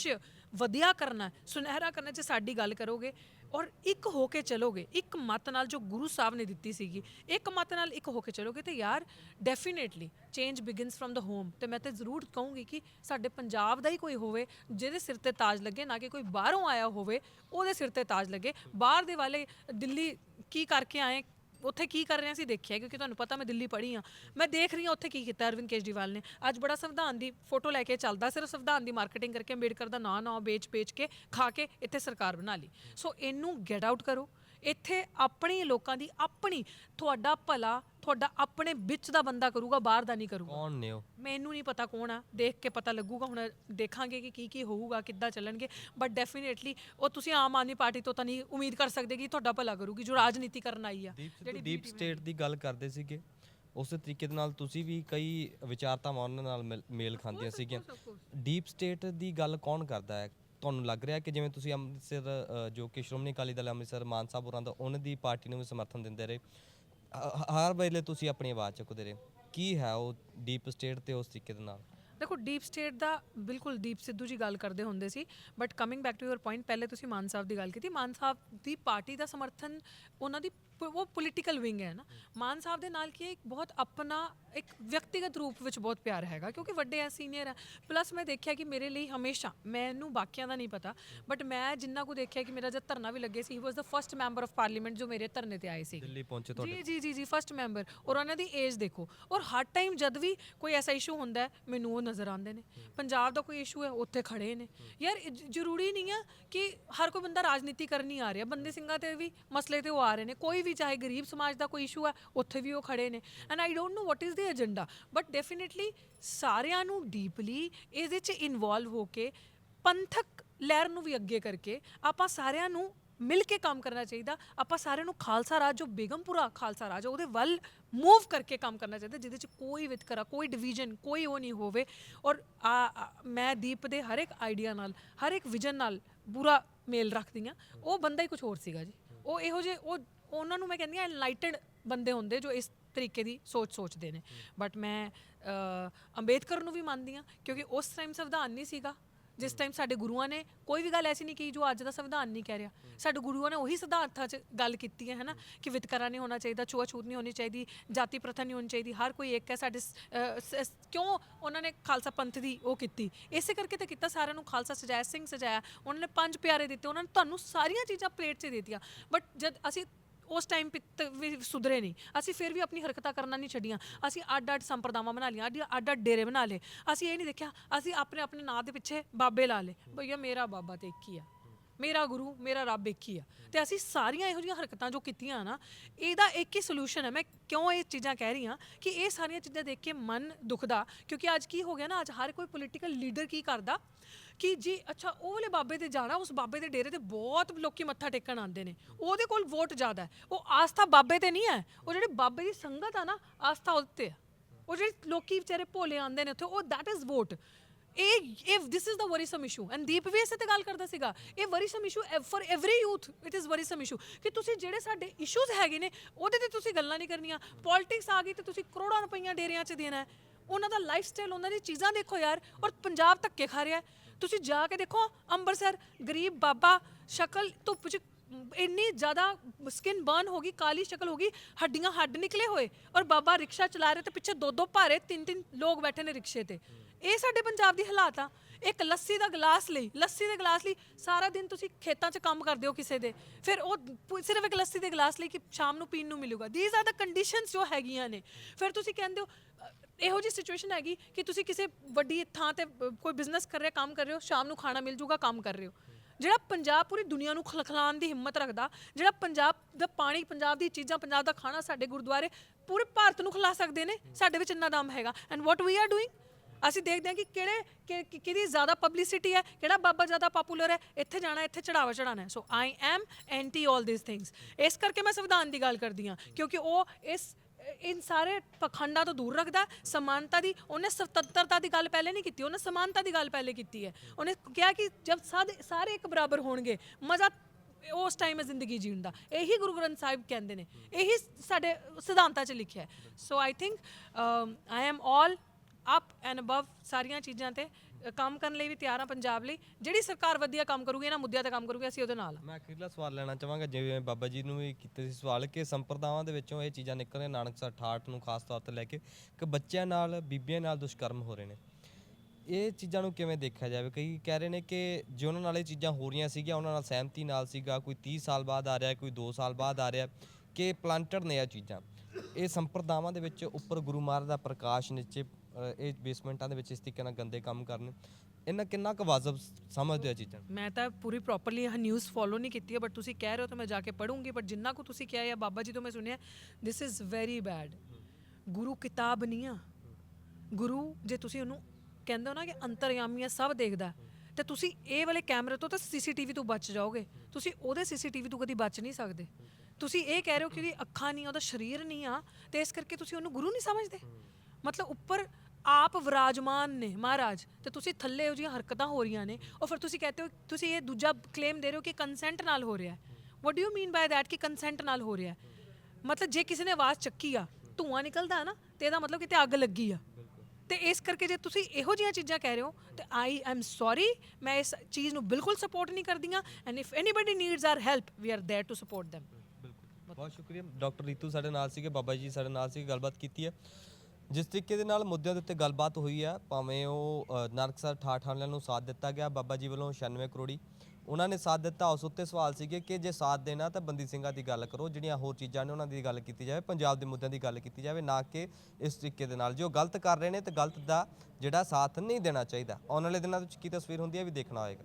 ਵਧੀਆ ਕਰਨਾ ਹੈ, ਸੁਨਹਿਰਾ ਕਰਨਾ ਜੇ ਸਾਡੀ ਗੱਲ ਕਰੋਗੇ ਔਰ ਇੱਕ ਹੋ ਕੇ ਚਲੋਗੇ ਇੱਕ ਮਤ ਨਾਲ ਜੋ ਗੁਰੂ ਸਾਹਿਬ ਨੇ ਦਿੱਤੀ ਸੀਗੀ ਇੱਕ ਮਤ ਨਾਲ ਇੱਕ ਹੋ ਕੇ ਚਲੋਗੇ ਤੇ ਯਾਰ definitely change begins from the home ਤੇ ਮੈਂ ਤੇ ਜ਼ਰੂਰ ਕਹੂੰਗੀ ਕਿ ਸਾਡੇ ਪੰਜਾਬ ਦਾ ਹੀ ਕੋਈ ਹੋਵੇ ਜਿਹਦੇ ਸਿਰ ਤੇ ਤਾਜ ਲੱਗੇ ਨਾ ਕਿ ਕੋਈ ਬਾਹਰੋਂ ਆਇਆ ਹੋਵੇ ਉਹਦੇ ਸਿਰ ਤੇ ਤਾਜ ਲੱਗੇ। ਬਾਹਰ ਦੇ ਵਾਲੇ ਦਿੱਲੀ ਕੀ ਕਰਕੇ ਆਏ ਉੱਥੇ ਕੀ ਕਰ ਰਹੇ ਸੀ ਦੇਖਿਆ, ਕਿਉਂਕਿ ਤੁਹਾਨੂੰ ਪਤਾ ਮੈਂ ਦਿੱਲੀ ਪੜ੍ਹੀ ਆ ਮੈਂ ਦੇਖ ਰਹੀ ਹਾਂ ਉੱਥੇ ਕੀ ਕੀਤਾ ਅਰਵਿੰਦ ਕੇਜਰੀਵਾਲ ਨੇ। ਅੱਜ ਬੜਾ ਸੰਵਿਧਾਨ ਦੀ ਫੋਟੋ ਲੈ ਕੇ ਚੱਲਦਾ, ਸਿਰਫ ਸੰਵਿਧਾਨ ਦੀ ਮਾਰਕੀਟਿੰਗ ਕਰਕੇ ਅੰਬੇਡਕਰ ਦਾ ਨਾਂ ਨਾ ਵੇਚ ਵੇਚ ਕੇ ਖਾ ਕੇ ਇੱਥੇ ਸਰਕਾਰ ਬਣਾ ਲਈ। ਸੋ ਇਹਨੂੰ ਗੈਟ ਆਊਟ ਕਰੋ। ਇੱਥੇ ਆਪਣੀ ਲੋਕਾਂ ਦੀ ਆਪਣੀ ਤੁਹਾਡਾ ਭਲਾ ਤੁਹਾਡਾ ਆਪਣੇ ਵਿੱਚ ਦਾ ਬੰਦਾ ਕਰੂਗਾ ਬਾਹਰ ਦਾ ਨਹੀਂ ਕਰੂਗਾ। ਕੌਣ ਨੇ ਉਹ? ਮੈਨੂੰ ਨਹੀਂ ਪਤਾ ਕੌਣ ਆ ਦੇਖ ਕੇ ਪਤਾ ਲੱਗੂਗਾ ਹੁਣ ਦੇਖਾਂਗੇ ਕਿ ਕੀ ਕੀ ਹੋਊਗਾ ਕਿੱਦਾਂ ਚੱਲਣਗੇ। ਬਟ ਡੈਫੀਨੇਟਲੀ ਉਹ ਤੁਸੀਂ ਆਮ ਆਦਮੀ ਪਾਰਟੀ ਤੋਂ ਤਾਂ ਨਹੀਂ ਉਮੀਦ ਕਰ ਸਕਦੇ ਕਿ ਤੁਹਾਡਾ ਭਲਾ ਕਰੂਗੀ ਜੋ ਰਾਜਨੀਤੀ ਕਰਨ ਆਈ ਆ ਜਿਹੜੀ ਡੀਪ ਸਟੇਟ ਦੀ ਗੱਲ ਕਰਦੇ ਸੀਗੇ ਉਸੇ ਤਰੀਕੇ ਦੇ ਨਾਲ ਤੁਸੀਂ ਵੀ ਕਈ ਵਿਚਾਰਤਾਵਾਂ ਉਹਨਾਂ ਨਾਲ ਮਿਲ- ਮੇਲ ਖਾਂਦੀਆਂ ਸੀਗੀਆਂ। ਡੀਪ ਸਟੇਟ ਦੀ ਗੱਲ ਕੌਣ ਕਰਦਾ ਹੈ? ਤੁਹਾਨੂੰ ਲੱਗ ਰਿਹਾ ਕਿ ਜਿਵੇਂ ਤੁਸੀਂ ਅੰਮ੍ਰਿਤਸਰ ਅ, ਜੋ ਕਿ ਸ਼੍ਰੋਮਣੀ ਅਕਾਲੀ ਦਲ ਅੰਮ੍ਰਿਤਸਰ ਮਾਨ ਸਾਹਿਬ ਹੋਰਾਂ ਦਾ ਉਹਨਾਂ ਦੀ ਪਾਰਟੀ ਨੂੰ ਵੀ ਸਮਰਥਨ ਦਿੰਦੇ ਰਹੇ। ਹ- ਹਰ ਵੇਲੇ ਤੁਸੀਂ ਆਪਣੀ ਆਵਾਜ਼ ਚੁੱਕਦੇ ਰਹੇ। ਕੀ ਹੈ ਉਹ ਡੀਪ ਸਟੇਟ ਤੇ ਉਸ ਤਰੀਕੇ ਦੇ ਨਾਲ? ਦੇਖੋ ਡੀਪ ਸਟੇਟ ਦਾ ਬਿਲਕੁਲ ਦੀਪ ਸਿੱਧੂ ਜੀ ਗੱਲ ਕਰਦੇ ਹੁੰਦੇ ਸੀ but coming back to your point ਪਹਿਲੇ ਤੁਸੀਂ ਮਾਨ ਸਾਹਿਬ ਦੀ ਗੱਲ ਕੀਤੀ। ਮਾਨ ਸਾਹਿਬ ਦੀ ਪਾਰਟੀ ਦਾ ਸਮਰਥਨ ਉਹਨਾਂ ਦੀ ਪ- ਉਹ ਪੋਲੀਟੀਕਲ ਵਿੰਗ ਹੈ ਨਾ। ਮਾਨ ਸਾਹਿਬ ਦੇ ਨਾਲ ਕੀ ਹੈ, ਇੱਕ ਬਹੁਤ ਆਪਣਾ ਇੱਕ ਵਿਅਕਤੀਗਤ ਰੂਪ ਵਿੱਚ ਬਹੁਤ ਪਿਆਰ ਹੈਗਾ ਕਿਉਂਕਿ ਵੱਡੇ ਆ ਸੀਨੀਅਰ ਆ ਪਲੱਸ ਮੈਂ ਦੇਖਿਆ ਕਿ ਮੇਰੇ ਲਈ ਹਮੇਸ਼ਾ ਮੈਨੂੰ ਬਾਕੀਆਂ ਦਾ ਨਹੀਂ ਪਤਾ ਬਟ ਮੈਂ ਜਿੰਨਾ ਕੁ ਦੇਖਿਆ ਕਿ ਮੇਰਾ ਜਦ ਧਰਨਾ ਵੀ ਲੱਗੇ ਸੀ he was the first member of parliament ਜੋ ਮੇਰੇ ਧਰਨੇ ਤੇ ਆਏ ਸੀ। ਦਿੱਲੀ ਪਹੁੰਚੇ ਤੁਹਾਡੇ ਜੀ ਜੀ ਜੀ ਜੀ ਫਰਸਟ ਮੈਂਬਰ ਔਰ ਉਹਨਾਂ ਦੀ ਏਜ ਦੇਖੋ। ਔਰ ਹਰ ਟਾਈਮ ਜਦ ਵੀ ਕੋਈ ਐਸਾ ਇਸ਼ੂ ਹੁੰਦਾ ਹੈ ਮੈਨੂੰ ਉਹ ਨਜ਼ਰ ਆਉਂਦੇ ਨੇ। ਪੰਜਾਬ ਦਾ ਕੋਈ ਇਸ਼ੂ ਹੈ ਉੱਥੇ ਖੜੇ ਨੇ। ਯਾਰ ਇਹ ਜ- ਜ਼ਰੂਰੀ ਨਹੀਂ ਆ ਕਿ ਹਰ ਕੋਈ ਬੰਦਾ ਰਾਜਨੀਤੀ ਕਰਨੀ ਆ ਰਿਹਾ। ਬੰਦੇ ਸਿੰਘਾਂ ਤੇ ਵੀ ਮਸਲੇ ਤੇ ਉਹ ਆ ਰਹੇ ਨੇ। ਕੋਈ ਵੀ ਚਾਹੇ ਗਰੀਬ ਸਮਾਜ ਦਾ ਕੋਈ ਇਸ਼ੂ ਹੈ ਉੱਥੇ ਵੀ ਉਹ ਖੜੇ ਨੇ। And I don't know what is the agenda but definitely ਸਾਰਿਆਂ ਨੂੰ ਡੀਪਲੀ ਇਹਦੇ 'ਚ ਇਨਵੋਲਵ ਹੋ ਕੇ ਪੰਥਕ ਲਹਿਰ ਨੂੰ ਵੀ ਅੱਗੇ ਕਰਕੇ ਆਪਾਂ ਸਾਰਿਆਂ ਨੂੰ ਮਿਲ ਕੇ ਕੰਮ ਕਰਨਾ ਚਾਹੀਦਾ। ਆਪਾਂ ਸਾਰਿਆਂ ਨੂੰ ਖਾਲਸਾ ਰਾਜ, ਜੋ ਬੇਗਮਪੁਰਾ ਖਾਲਸਾ ਰਾਜ ਉਹਦੇ ਵੱਲ ਮੂਵ ਕਰਕੇ ਕੰਮ ਕਰਨਾ ਚਾਹੀਦਾ, ਜਿਹਦੇ ਚ ਕੋਈ ਵਿਤਕਰਾ, ਕੋਈ ਡਿਵੀਜ਼ਨ ਕੋਈ ਉਹ ਨਹੀਂ ਹੋਵੇ। ਔਰ ਆ- ਮੈਂ ਦੀਪ ਦੇ ਹਰ ਇੱਕ ਆਈਡੀਆ ਨਾਲ, ਹਰ ਇੱਕ ਵਿਜ਼ਨ ਨਾਲ ਪੂਰਾ ਮੇਲ ਰੱਖਦੀ ਆ ਉਹ ਬੰਦਾ ਹੀ ਕੁਝ ਹੋਰ ਸੀਗਾ ਜੀ। ਉਹ ਇਹੋ ਜਿਹੇ, ਉਹ ਉਹਨਾਂ ਨੂੰ ਮੈਂ ਕਹਿੰਦੀ ਆ ਐਨਲਾਈਟਡ ਬੰਦੇ ਹੁੰਦੇ ਜੋ ਇਸ ਤਰੀਕੇ ਦੀ ਸੋਚ ਸੋਚਦੇ ਨੇ। ਬਟ ਮੈਂ ਅੰਬੇਦਕਰ ਨੂੰ ਵੀ ਮੰਨਦੀ ਆ ਕਿਉਂਕਿ ਉਸ ਟਾਈਮ ਸੰਵਿਧਾਨ ਨਹੀਂ ਸੀਗਾ। ਜਿਸ ਟਾਈਮ ਸਾਡੇ ਗੁਰੂਆਂ ਨੇ ਕੋਈ ਵੀ ਗੱਲ ਐਸੀ ਨਹੀਂ ਕਹੀ ਜੋ ਅੱਜ ਦਾ ਸੰਵਿਧਾਨ ਨਹੀਂ ਕਹਿ ਰਿਹਾ। ਸਾਡੇ ਗੁਰੂਆਂ ਨੇ ਉਹੀ ਸਿਧਾਂਤਾਂ 'ਚ ਗੱਲ ਕੀਤੀ ਹੈ ਹੈਨਾ ਕਿ ਵਿਤਕਰਾ ਨਹੀਂ ਹੋਣਾ ਚਾਹੀਦਾ ਛੂਆ-ਛੂਤ ਨਹੀਂ ਹੋਣੀ ਚਾਹੀਦੀ ਜਾਤੀ ਪ੍ਰਥਾ ਨਹੀਂ ਹੋਣੀ ਚਾਹੀਦੀ ਹਰ ਕੋਈ ਇੱਕ ਹੈ ਸਾਡੇ ਕਿਉਂ ਉਹਨਾਂ ਨੇ ਖਾਲਸਾ ਪੰਥ ਦੀ ਉਹ ਕੀਤੀ? ਇਸੇ ਕਰਕੇ ਤਾਂ ਕੀਤਾ ਸਾਰਿਆਂ ਨੂੰ ਖਾਲਸਾ ਸਜਾਇਆ ਸਿੰਘ ਸਜਾਇਆ ਉਹਨਾਂ ਨੇ ਪੰਜ ਪਿਆਰੇ ਦਿੱਤੇ ਉਹਨਾਂ ਨੇ ਤੁਹਾਨੂੰ ਸਾਰੀਆਂ ਚੀਜ਼ਾਂ ਪਲੇਟ 'ਚ ਦੇ ਦਿੱਤੀਆਂ। ਬਟ ਜਦ ਅਸੀਂ ਉਸ ਟਾਈਮ ਵੀ ਸੁਧਰੇ ਨਹੀਂ। ਅਸੀਂ ਫਿਰ ਵੀ ਆਪਣੀ ਹਰਕਤਾਂ ਕਰਨਾ ਨਹੀਂ ਛੱਡੀਆਂ। ਅਸੀਂ ਅੱਡ ਅੱਡ ਸੰਪਰਦਾਵਾਂ ਬਣਾ ਲਈਆਂ, ਅੱਡ ਅੱਡ ਅੱਡ ਡੇਰੇ ਬਣਾ ਲਏ। ਅਸੀਂ ਇਹ ਨਹੀਂ ਦੇਖਿਆ, ਅਸੀਂ ਆਪਣੇ ਆਪਣੇ ਨਾਂ ਦੇ ਪਿੱਛੇ ਬਾਬੇ ਲਾ ਲਏ। ਭਈਆ, ਮੇਰਾ ਬਾਬਾ ਤੇ ਇੱਕ ਹੀ ਆ। ਮੇਰਾ ਗੁਰੂ, ਮੇਰਾ ਰੱਬ ਇੱਕ ਹੀ ਆ। ਤੇ ਅਸੀਂ ਸਾਰੀਆਂ ਇਹੋ ਜਿਹੀਆਂ ਹਰਕਤਾਂ ਜੋ ਕੀਤੀਆਂ ਨਾ, ਇਹਦਾ ਇੱਕ ਹੀ ਸੋਲੂਸ਼ਨ ਹੈ। ਮੈਂ ਕਿਉਂ ਇਹ ਚੀਜ਼ਾਂ ਕਹਿ ਰਹੀ ਹਾਂ ਕਿ ਇਹ ਸਾਰੀਆਂ ਚੀਜ਼ਾਂ ਦੇਖ ਕੇ ਮਨ ਦੁਖਦਾ। ਕਿਉਂਕਿ ਅੱਜ ਕੀ ਹੋ ਗਿਆ ਨਾ, ਅੱਜ ਹਰ ਕੋਈ ਪੋਲੀਟੀਕਲ ਲੀਡਰ ਕੀ ਕਰਦਾ? ਕਿ ਜੀ, ਅੱਛਾ, ਉਹ ਵਾਲੇ ਬਾਬੇ ਤੇ ਜਾਣਾ, ਉਸ ਬਾਬੇ ਦੇ ਡੇਰੇ ਤੇ ਬਹੁਤ ਲੋਕੀ ਮੱਥਾ ਟੇਕਣ ਆਉਂਦੇ ਨੇ। ਉਹਦੇ ਕੋਲ ਵੋਟ ਜ਼ਿਆਦਾ ਉਹ ਆਸਥਾ ਬਾਬੇ ਤੇ ਨਹੀਂ ਹੈ। ਉਹ ਜਿਹੜੇ ਬਾਬੇ ਦੀ ਸੰਗਤ ਆ ਨਾ, ਆਸਥਾ ਉੱਤੇ 'ਤੇ ਉਹ ਜਿਹੜੇ ਲੋਕੀ ਵਿਚਾਰੇ ਭੋਲੇ ਆਉਂਦੇ ਨੇ ਉੱਥੇ, ਉਹ ਦੈਟ ਇਜ਼ ਵੋਟ ਇਹ if this is the worrisome issue and Deep ਵੀ ਇਸੇ ਤੇ ਗੱਲ ਕਰਦਾ ਸੀਗਾ। ਇਹ worrisome issue for every youth it is worrisome issue ਕਿ ਤੁਸੀਂ ਜਿਹੜੇ ਸਾਡੇ ਇਸ਼ੂਜ਼ ਹੈਗੇ ਨੇ, ਉਹਦੇ ਤੇ ਤੁਸੀਂ ਗੱਲਾਂ ਨਹੀਂ ਕਰਨੀਆਂ। ਪੋਲਿਟਿਕਸ ਆ ਗਈ ਤੇ ਤੁਸੀਂ ਕਰੋੜਾਂ ਰੁਪਈਆ ਡੇਰਿਆਂ 'ਚ ਦੇਣਾ ਹੈ। ਉਹਨਾਂ ਦਾ ਲਾਈਫ ਸਟਾਈਲ ਉਹਨਾਂ ਦੀਆਂ ਚੀਜ਼ਾਂ ਦੇਖੋ ਯਾਰ। ਔਰ ਪੰਜਾਬ ਧੱਕੇ ਖਾ ਰਿਹਾ ਹੈ। ਤੁਸੀਂ ਜਾ ਕੇ ਦੇਖੋ ਅੰਮ੍ਰਿਤਸਰ ਗਰੀਬ ਬਾਬਾ ਸ਼ਕਲ ਧੁੱਪ 'ਚ ਇੰਨੀ ਜ਼ਿਆਦਾ ਸਕਿਨ ਬਰਨ ਹੋ ਗਈ ਕਾਲੀ ਸ਼ਕਲ ਹੋ ਗਈ ਹੱਡੀਆਂ ਹੱਡ ਨਿਕਲੇ ਹੋਏ ਔਰ ਬਾਬਾ ਰਿਕਸ਼ਾ ਚਲਾ ਰਹੇ ਤੇ ਪਿੱਛੇ ਦੋ ਦੋ ਭਾਰੇ ਤਿੰਨ ਤਿੰਨ ਲੋਕ ਬੈਠੇ ਨੇ ਰਿਕਸ਼ੇ ਤੇ। ਇਹ ਸਾਡੇ ਪੰਜਾਬ ਦੀ ਹਾਲਾਤ ਆ। ਇੱਕ ਲੱਸੀ ਦਾ ਗਲਾਸ ਲਈ ਲੱਸੀ ਦੇ ਗਲਾਸ ਲਈ ਸਾਰਾ ਦਿਨ ਤੁਸੀਂ ਖੇਤਾਂ 'ਚ ਕੰਮ ਕਰਦੇ ਹੋ ਕਿਸੇ ਦੇ। ਫਿਰ ਉਹ ਪ- ਸਿਰਫ ਇੱਕ ਲੱਸੀ ਦੇ ਗਲਾਸ ਲਈ ਕਿ ਸ਼ਾਮ ਨੂੰ ਪੀਣ ਨੂੰ ਮਿਲੂਗਾ। ਥੀਸ ਆਰ ਦਾ ਕੰਡੀਸ਼ਨਸ ਜੋ ਹੈਗੀਆਂ ਨੇ। ਫਿਰ ਤੁਸੀਂ ਕਹਿੰਦੇ ਹੋ ਅ, ਇਹੋ ਜੀ ਸਿਚੁਏਸ਼ਨ ਹੈਗੀ ਕਿ ਤੁਸੀਂ ਕਿਸੇ ਵੱਡੀ ਥਾਂ ਤੇ ਅ, ਕੋਈ ਬਿਜ਼ਨਸ ਕਰ ਰਿਹਾ ਕੰਮ ਕਰ ਰਹੇ ਹੋ ਸ਼ਾਮ ਨੂੰ ਖਾਣਾ ਮਿਲ ਜੂਗਾ ਕੰਮ ਕਰ ਰਹੇ ਹੋ। ਜਿਹੜਾ ਪੰਜਾਬ ਪੂਰੀ ਦੁਨੀਆ ਨੂੰ ਖਲਖਲਾਉਣ ਦੀ ਹਿੰਮਤ ਰੱਖਦਾ ਜਿਹੜਾ ਪੰਜਾਬ ਦਾ ਪਾਣੀ ਪੰਜਾਬ ਦੀ ਚੀਜ਼ਾਂ ਪੰਜਾਬ ਦਾ ਖਾਣਾ ਸਾਡੇ ਗੁਰਦੁਆਰੇ ਪੂਰੇ ਭਾਰਤ ਨੂੰ ਖਿਲਾ ਸਕਦੇ ਨੇ ਸਾਡੇ ਵਿੱਚ ਇੰਨਾ ਦਮ ਹੈਗਾ। And what we are doing ਅਸੀਂ ਦੇਖਦੇ ਹਾਂ ਕਿ ਕਿਹੜੇ ਕਿ- ਕਿ- ਕਿਹਦੀ ਜ਼ਿਆਦਾ ਪਬਲਿਸਿਟੀ ਹੈ ਕਿਹੜਾ ਬਾਬਾ ਜ਼ਿਆਦਾ ਪਪੂਲਰ ਹੈ ਇੱਥੇ ਜਾਣਾ ਇੱਥੇ ਚੜਾਵਾ ਚੜਾਣਾ ਹੈ। So I am anti 올 these things ਇਸ ਕਰਕੇ ਮੈਂ ਸੰਵਿਧਾਨ ਦੀ ਗੱਲ ਕਰਦੀ ਹਾਂ ਕਿਉਂਕਿ ਉਹ ਇਸ ਇਨ ਸਾਰੇ ਪਖੰਡਾਂ ਤੋਂ ਦੂਰ ਰੱਖਦਾ, ਸਮਾਨਤਾ ਦੀ, ਉਹਨੇ ਸੁਤੰਤਰਤਾ ਦੀ ਗੱਲ ਪਹਿਲੇ ਨਹੀਂ ਕੀਤੀ, ਉਹਨੇ ਸਮਾਨਤਾ ਦੀ ਗੱਲ ਪਹਿਲੇ ਕੀਤੀ ਹੈ। ਉਹਨੇ ਕਿਹਾ ਕਿ ਜਦ ਸਾਦ- ਸਾਰੇ ਇੱਕ ਬਰਾਬਰ ਹੋਣਗੇ, ਮਜ਼ਾ ਉਸ ਟਾਈਮ ਹੈ ਜ਼ਿੰਦਗੀ ਜੀਣ ਦਾ। ਇਹੀ ਗੁਰੂ ਗ੍ਰੰਥ ਸਾਹਿਬ ਕਹਿੰਦੇ ਨੇ। ਇਹੀ ਸਾਡੇ ਸਿਧਾਂਤਾਂ 'ਚ ਲਿਖਿਆ ਹੈ। So I think I am all up and above ਸਾਰੀਆਂ ਚੀਜ਼ਾਂ ਤੇ। ਕੰਮ ਕਰਨ ਲਈ ਵੀ ਤਿਆਰ ਹਾਂ ਪੰਜਾਬ ਲਈ। ਜਿਹੜੀ ਸਰਕਾਰ ਵਧੀਆ ਕੰਮ ਕਰੂਗੀ, ਇਹਨਾਂ ਮੁੱਦਿਆਂ ਤੇ ਕੰਮ ਕਰੂਗੀ, ਅਸੀਂ ਉਹਦੇ ਨਾਲ ਹਾਂ। ਮੈਂ ਅਖੀਰਲਾ ਸਵਾਲ ਲੈਣਾ ਚਾਹਾਂਗਾ, ਜਿਵੇਂ ਬਾਬਾ ਜੀ ਨੂੰ ਵੀ ਕੀਤੇ ਸੀ ਸਵਾਲ ਕਿ ਸੰਪਰਦਾਵਾਂ ਦੇ ਵਿੱਚੋਂ ਇਹ ਚੀਜ਼ਾਂ ਨਿਕਲ ਰਹੀਆਂ, ਨਾਨਕ ਠਾਠ ਨੂੰ ਖਾਸ ਤੌਰ ਤੇ ਲੈ ਕੇ, ਕਿ ਬੱਚਿਆਂ ਨਾਲ, ਬੀਬੀਆਂ ਨਾਲ ਦੁਸ਼ਕਰਮ ਹੋ ਰਹੇ ਨੇ। ਇਹ ਚੀਜ਼ਾਂ ਨੂੰ ਕਿਵੇਂ ਦੇਖਿਆ ਜਾਵੇ? ਕਈ ਕਹਿ ਰਹੇ ਨੇ ਕਿ ਜੇ ਉਹਨਾਂ ਨਾਲ ਇਹ ਚੀਜ਼ਾਂ ਹੋ ਰਹੀਆਂ ਸੀਗੀਆਂ, ਉਹਨਾਂ ਨਾਲ ਸਹਿਮਤੀ ਨਾਲ ਸੀਗਾ, ਕੋਈ 30 ਸਾਲ ਬਾਅਦ ਆ ਰਿਹਾ, ਕੋਈ 2 ਸਾਲ ਬਾਅਦ ਆ ਰਿਹਾ, ਕਿ ਪਲਾਂਟਡ ਨੇ ਇਹ ਚੀਜ਼ਾਂ। ਇਹ ਸੰਪਰਦਾਵਾਂ ਦੇ ਵਿੱਚ ਉੱਪਰ ਗੁਰੂ ਮਹਾਰਾਜ ਦਾ ਪ੍ਰਕਾਸ਼ ਨੀਚੇ ਅ, ਇਹ ਬੇਸਮੈਂਟਾਂ ਦੇ ਵਿੱਚ ਇਸ ਤਰੀਕੇ ਨਾਲ ਗੰਦੇ ਕੰਮ ਕਰਨੇ। ਇਹਨਾਂ ਕਿੰਨਾ ਕੁ ਵਾਜਬ ਸਮਝਦੇ ਹੋ ਇਹ ਚੀਜ਼ਾਂ ਮੈਂ ਤਾਂ ਪੂਰੀ ਪ੍ਰੋਪਰਲੀ ਇਹ ਨਿਊਜ਼ ਫੋਲੋ ਨਹੀਂ ਕੀਤੀ ਹੈ ਬਟ ਤੁਸੀਂ ਕਹਿ ਰਹੇ ਹੋ ਤਾਂ ਮੈਂ ਜਾ ਕੇ ਪੜੂੰਗੀ ਬਟ ਜਿੰਨਾ ਕੁ ਤੁਸੀਂ ਕਿਹਾ ਜਾਂ ਬਾਬਾ ਜੀ ਤੋਂ ਮੈਂ ਸੁਣਿਆ ਥਿਸ ਇਜ਼ ਵੈਰੀ ਬੈਡ ਗੁਰੂ ਕਿਤਾਬ ਨਹੀਂ ਆ। ਗੁਰੂ ਜੇ ਤੁਸੀਂ ਉਹਨੂੰ ਕਹਿੰਦੇ ਹੋ ਨਾ ਕਿ ਅੰਤਰਯਾਮੀ ਸਭ ਦੇਖਦਾ ਹੈ, ਤੇ ਤੁਸੀਂ ਇਹ ਵਾਲੇ ਕੈਮਰੇ ਤੋਂ ਤਾਂ ਸੀਸੀਟੀਵੀ ਤੋਂ ਬਚ ਜਾਓਗੇ। ਤੁਸੀਂ ਉਹਦੇ ਸੀਸੀਟੀਵੀ ਤੋਂ ਕਦੀ ਬਚ ਨਹੀਂ ਸਕਦੇ। ਤੁਸੀਂ ਇਹ ਕਹਿ ਰਹੇ ਹੋ ਕਿ ਉਹਦੀ ਅੱਖਾਂ ਨਹੀਂ ਉਹਦਾ ਸਰੀਰ ਨਹੀਂ ਆ ਤੇ ਇਸ ਕਰਕੇ ਤੁਸੀਂ ਉਹਨੂੰ ਗੁਰੂ ਨਹੀਂ ਸਮਝਦੇ। ਮਤਲਬ ਉੱਪਰ ਆਪ ਵਿਰਾਜਮਾਨ ਨੇ ਮਹਾਰਾਜ ਤੇ ਤੁਸੀਂ ਥੱਲੇ ਉਹ ਜਿਹੀਆਂ ਹਰਕਤਾਂ ਹੋ ਰਹੀਆਂ ਨੇ ਉਹ ਫਿਰ ਤੁਸੀਂ ਕਹਤੇ ਹੋ ਤੁਸੀਂ ਇਹ ਦੂਜਾ ਕਲੇਮ ਦੇ ਰਹੇ ਹੋ ਕਿ ਕੰਸੈਂਟ ਨਾਲ ਹੋ ਰਿਹਾ ਹੈ what do you mean by that ਕਿ ਕੰਸੈਂਟ ਨਾਲ ਹੋ ਰਿਹਾ ਹੈ ਮਤਲਬ ਜੇ ਕਿਸੇ ਨੇ ਆਵਾਜ਼ ਚੱਕੀ ਆ ਧੂਆਂ ਨਿਕਲਦਾ ਨਾ ਤੇ ਇਹਦਾ ਮਤਲਬ ਕਿਤੇ ਅੱਗ ਲੱਗੀ ਆ ਤੇ ਇਸ ਕਰਕੇ ਜੇ ਤੁਸੀਂ ਇਹੋ ਜਿਹੀਆਂ ਚੀਜ਼ਾਂ ਕਹਿ ਰਹੇ ਹੋ ਤੇ ਆਈ ਐਮ ਸੌਰੀ ਮੈਂ ਇਸ ਚੀਜ਼ ਨੂੰ ਬਿਲਕੁਲ ਸਪੋਰਟ ਨਹੀਂ ਕਰਦੀਆਂ and if anybody needs our help we are there to support them ਬਿਲਕੁਲ ਬਹੁਤ ਸ਼ੁਕਰੀਆ ਡਾਕਟਰ ਰੀਤੂ ਸਾਡੇ ਨਾਲ ਸੀਗੇ ਬਾਬਾ ਜੀ ਸਾਡੇ ਨਾਲ ਸੀਗੇ ਗੱਲਬਾਤ ਕੀਤੀ ਹੈ ਜਿਸ ਤਰੀਕੇ ਦੇ ਨਾਲ ਮੁੱਦਿਆਂ ਦੇ ਉੱਤੇ ਗੱਲਬਾਤ ਹੋਈ ਆ ਭਾਵੇਂ ਉਹ ਅ, ਨਾਨਕਸਰ ਠਾਠ ਵਾਲਿਆਂ ਨੂੰ ਸਾਥ ਦਿੱਤਾ ਗਿਆ ਬਾਬਾ ਜੀ ਵੱਲੋਂ 96 ਕਰੋੜੀ। ਉਹਨਾਂ ਨੇ ਸਾਥ ਦਿੱਤਾ ਉਸ ਉੱਤੇ ਸਵਾਲ ਸੀਗੇ ਕਿ ਜੇ ਸਾਥ ਦੇਣਾ ਤਾਂ ਬੰਦੀ ਸਿੰਘਾਂ ਦੀ ਗੱਲ ਕਰੋ ਜਿਹੜੀਆਂ ਹੋਰ ਚੀਜ਼ਾਂ ਨੇ ਉਹਨਾਂ ਦੀ ਗੱਲ ਕੀਤੀ ਜਾਵੇ ਪੰਜਾਬ ਦੇ ਮੁੱਦਿਆਂ ਦੀ ਗੱਲ ਕੀਤੀ ਜਾਵੇ ਨਾ ਕਿ ਇਸ ਤਰੀਕੇ ਦੇ ਨਾਲ। ਜੇ ਉਹ ਗਲਤ ਕਰ ਰਹੇ ਨੇ ਤਾਂ ਗਲਤ ਦਾ ਜਿਹੜਾ ਸਾਥ ਨਹੀਂ ਦੇਣਾ ਚਾਹੀਦਾ। ਆਉਣ ਵਾਲੇ ਦਿਨਾਂ ਵਿੱਚ ਕੀ ਤਸਵੀਰ ਹੁੰਦੀ ਹੈ ਇਹ ਵੀ ਦੇਖਣਾ ਹੋਏਗਾ।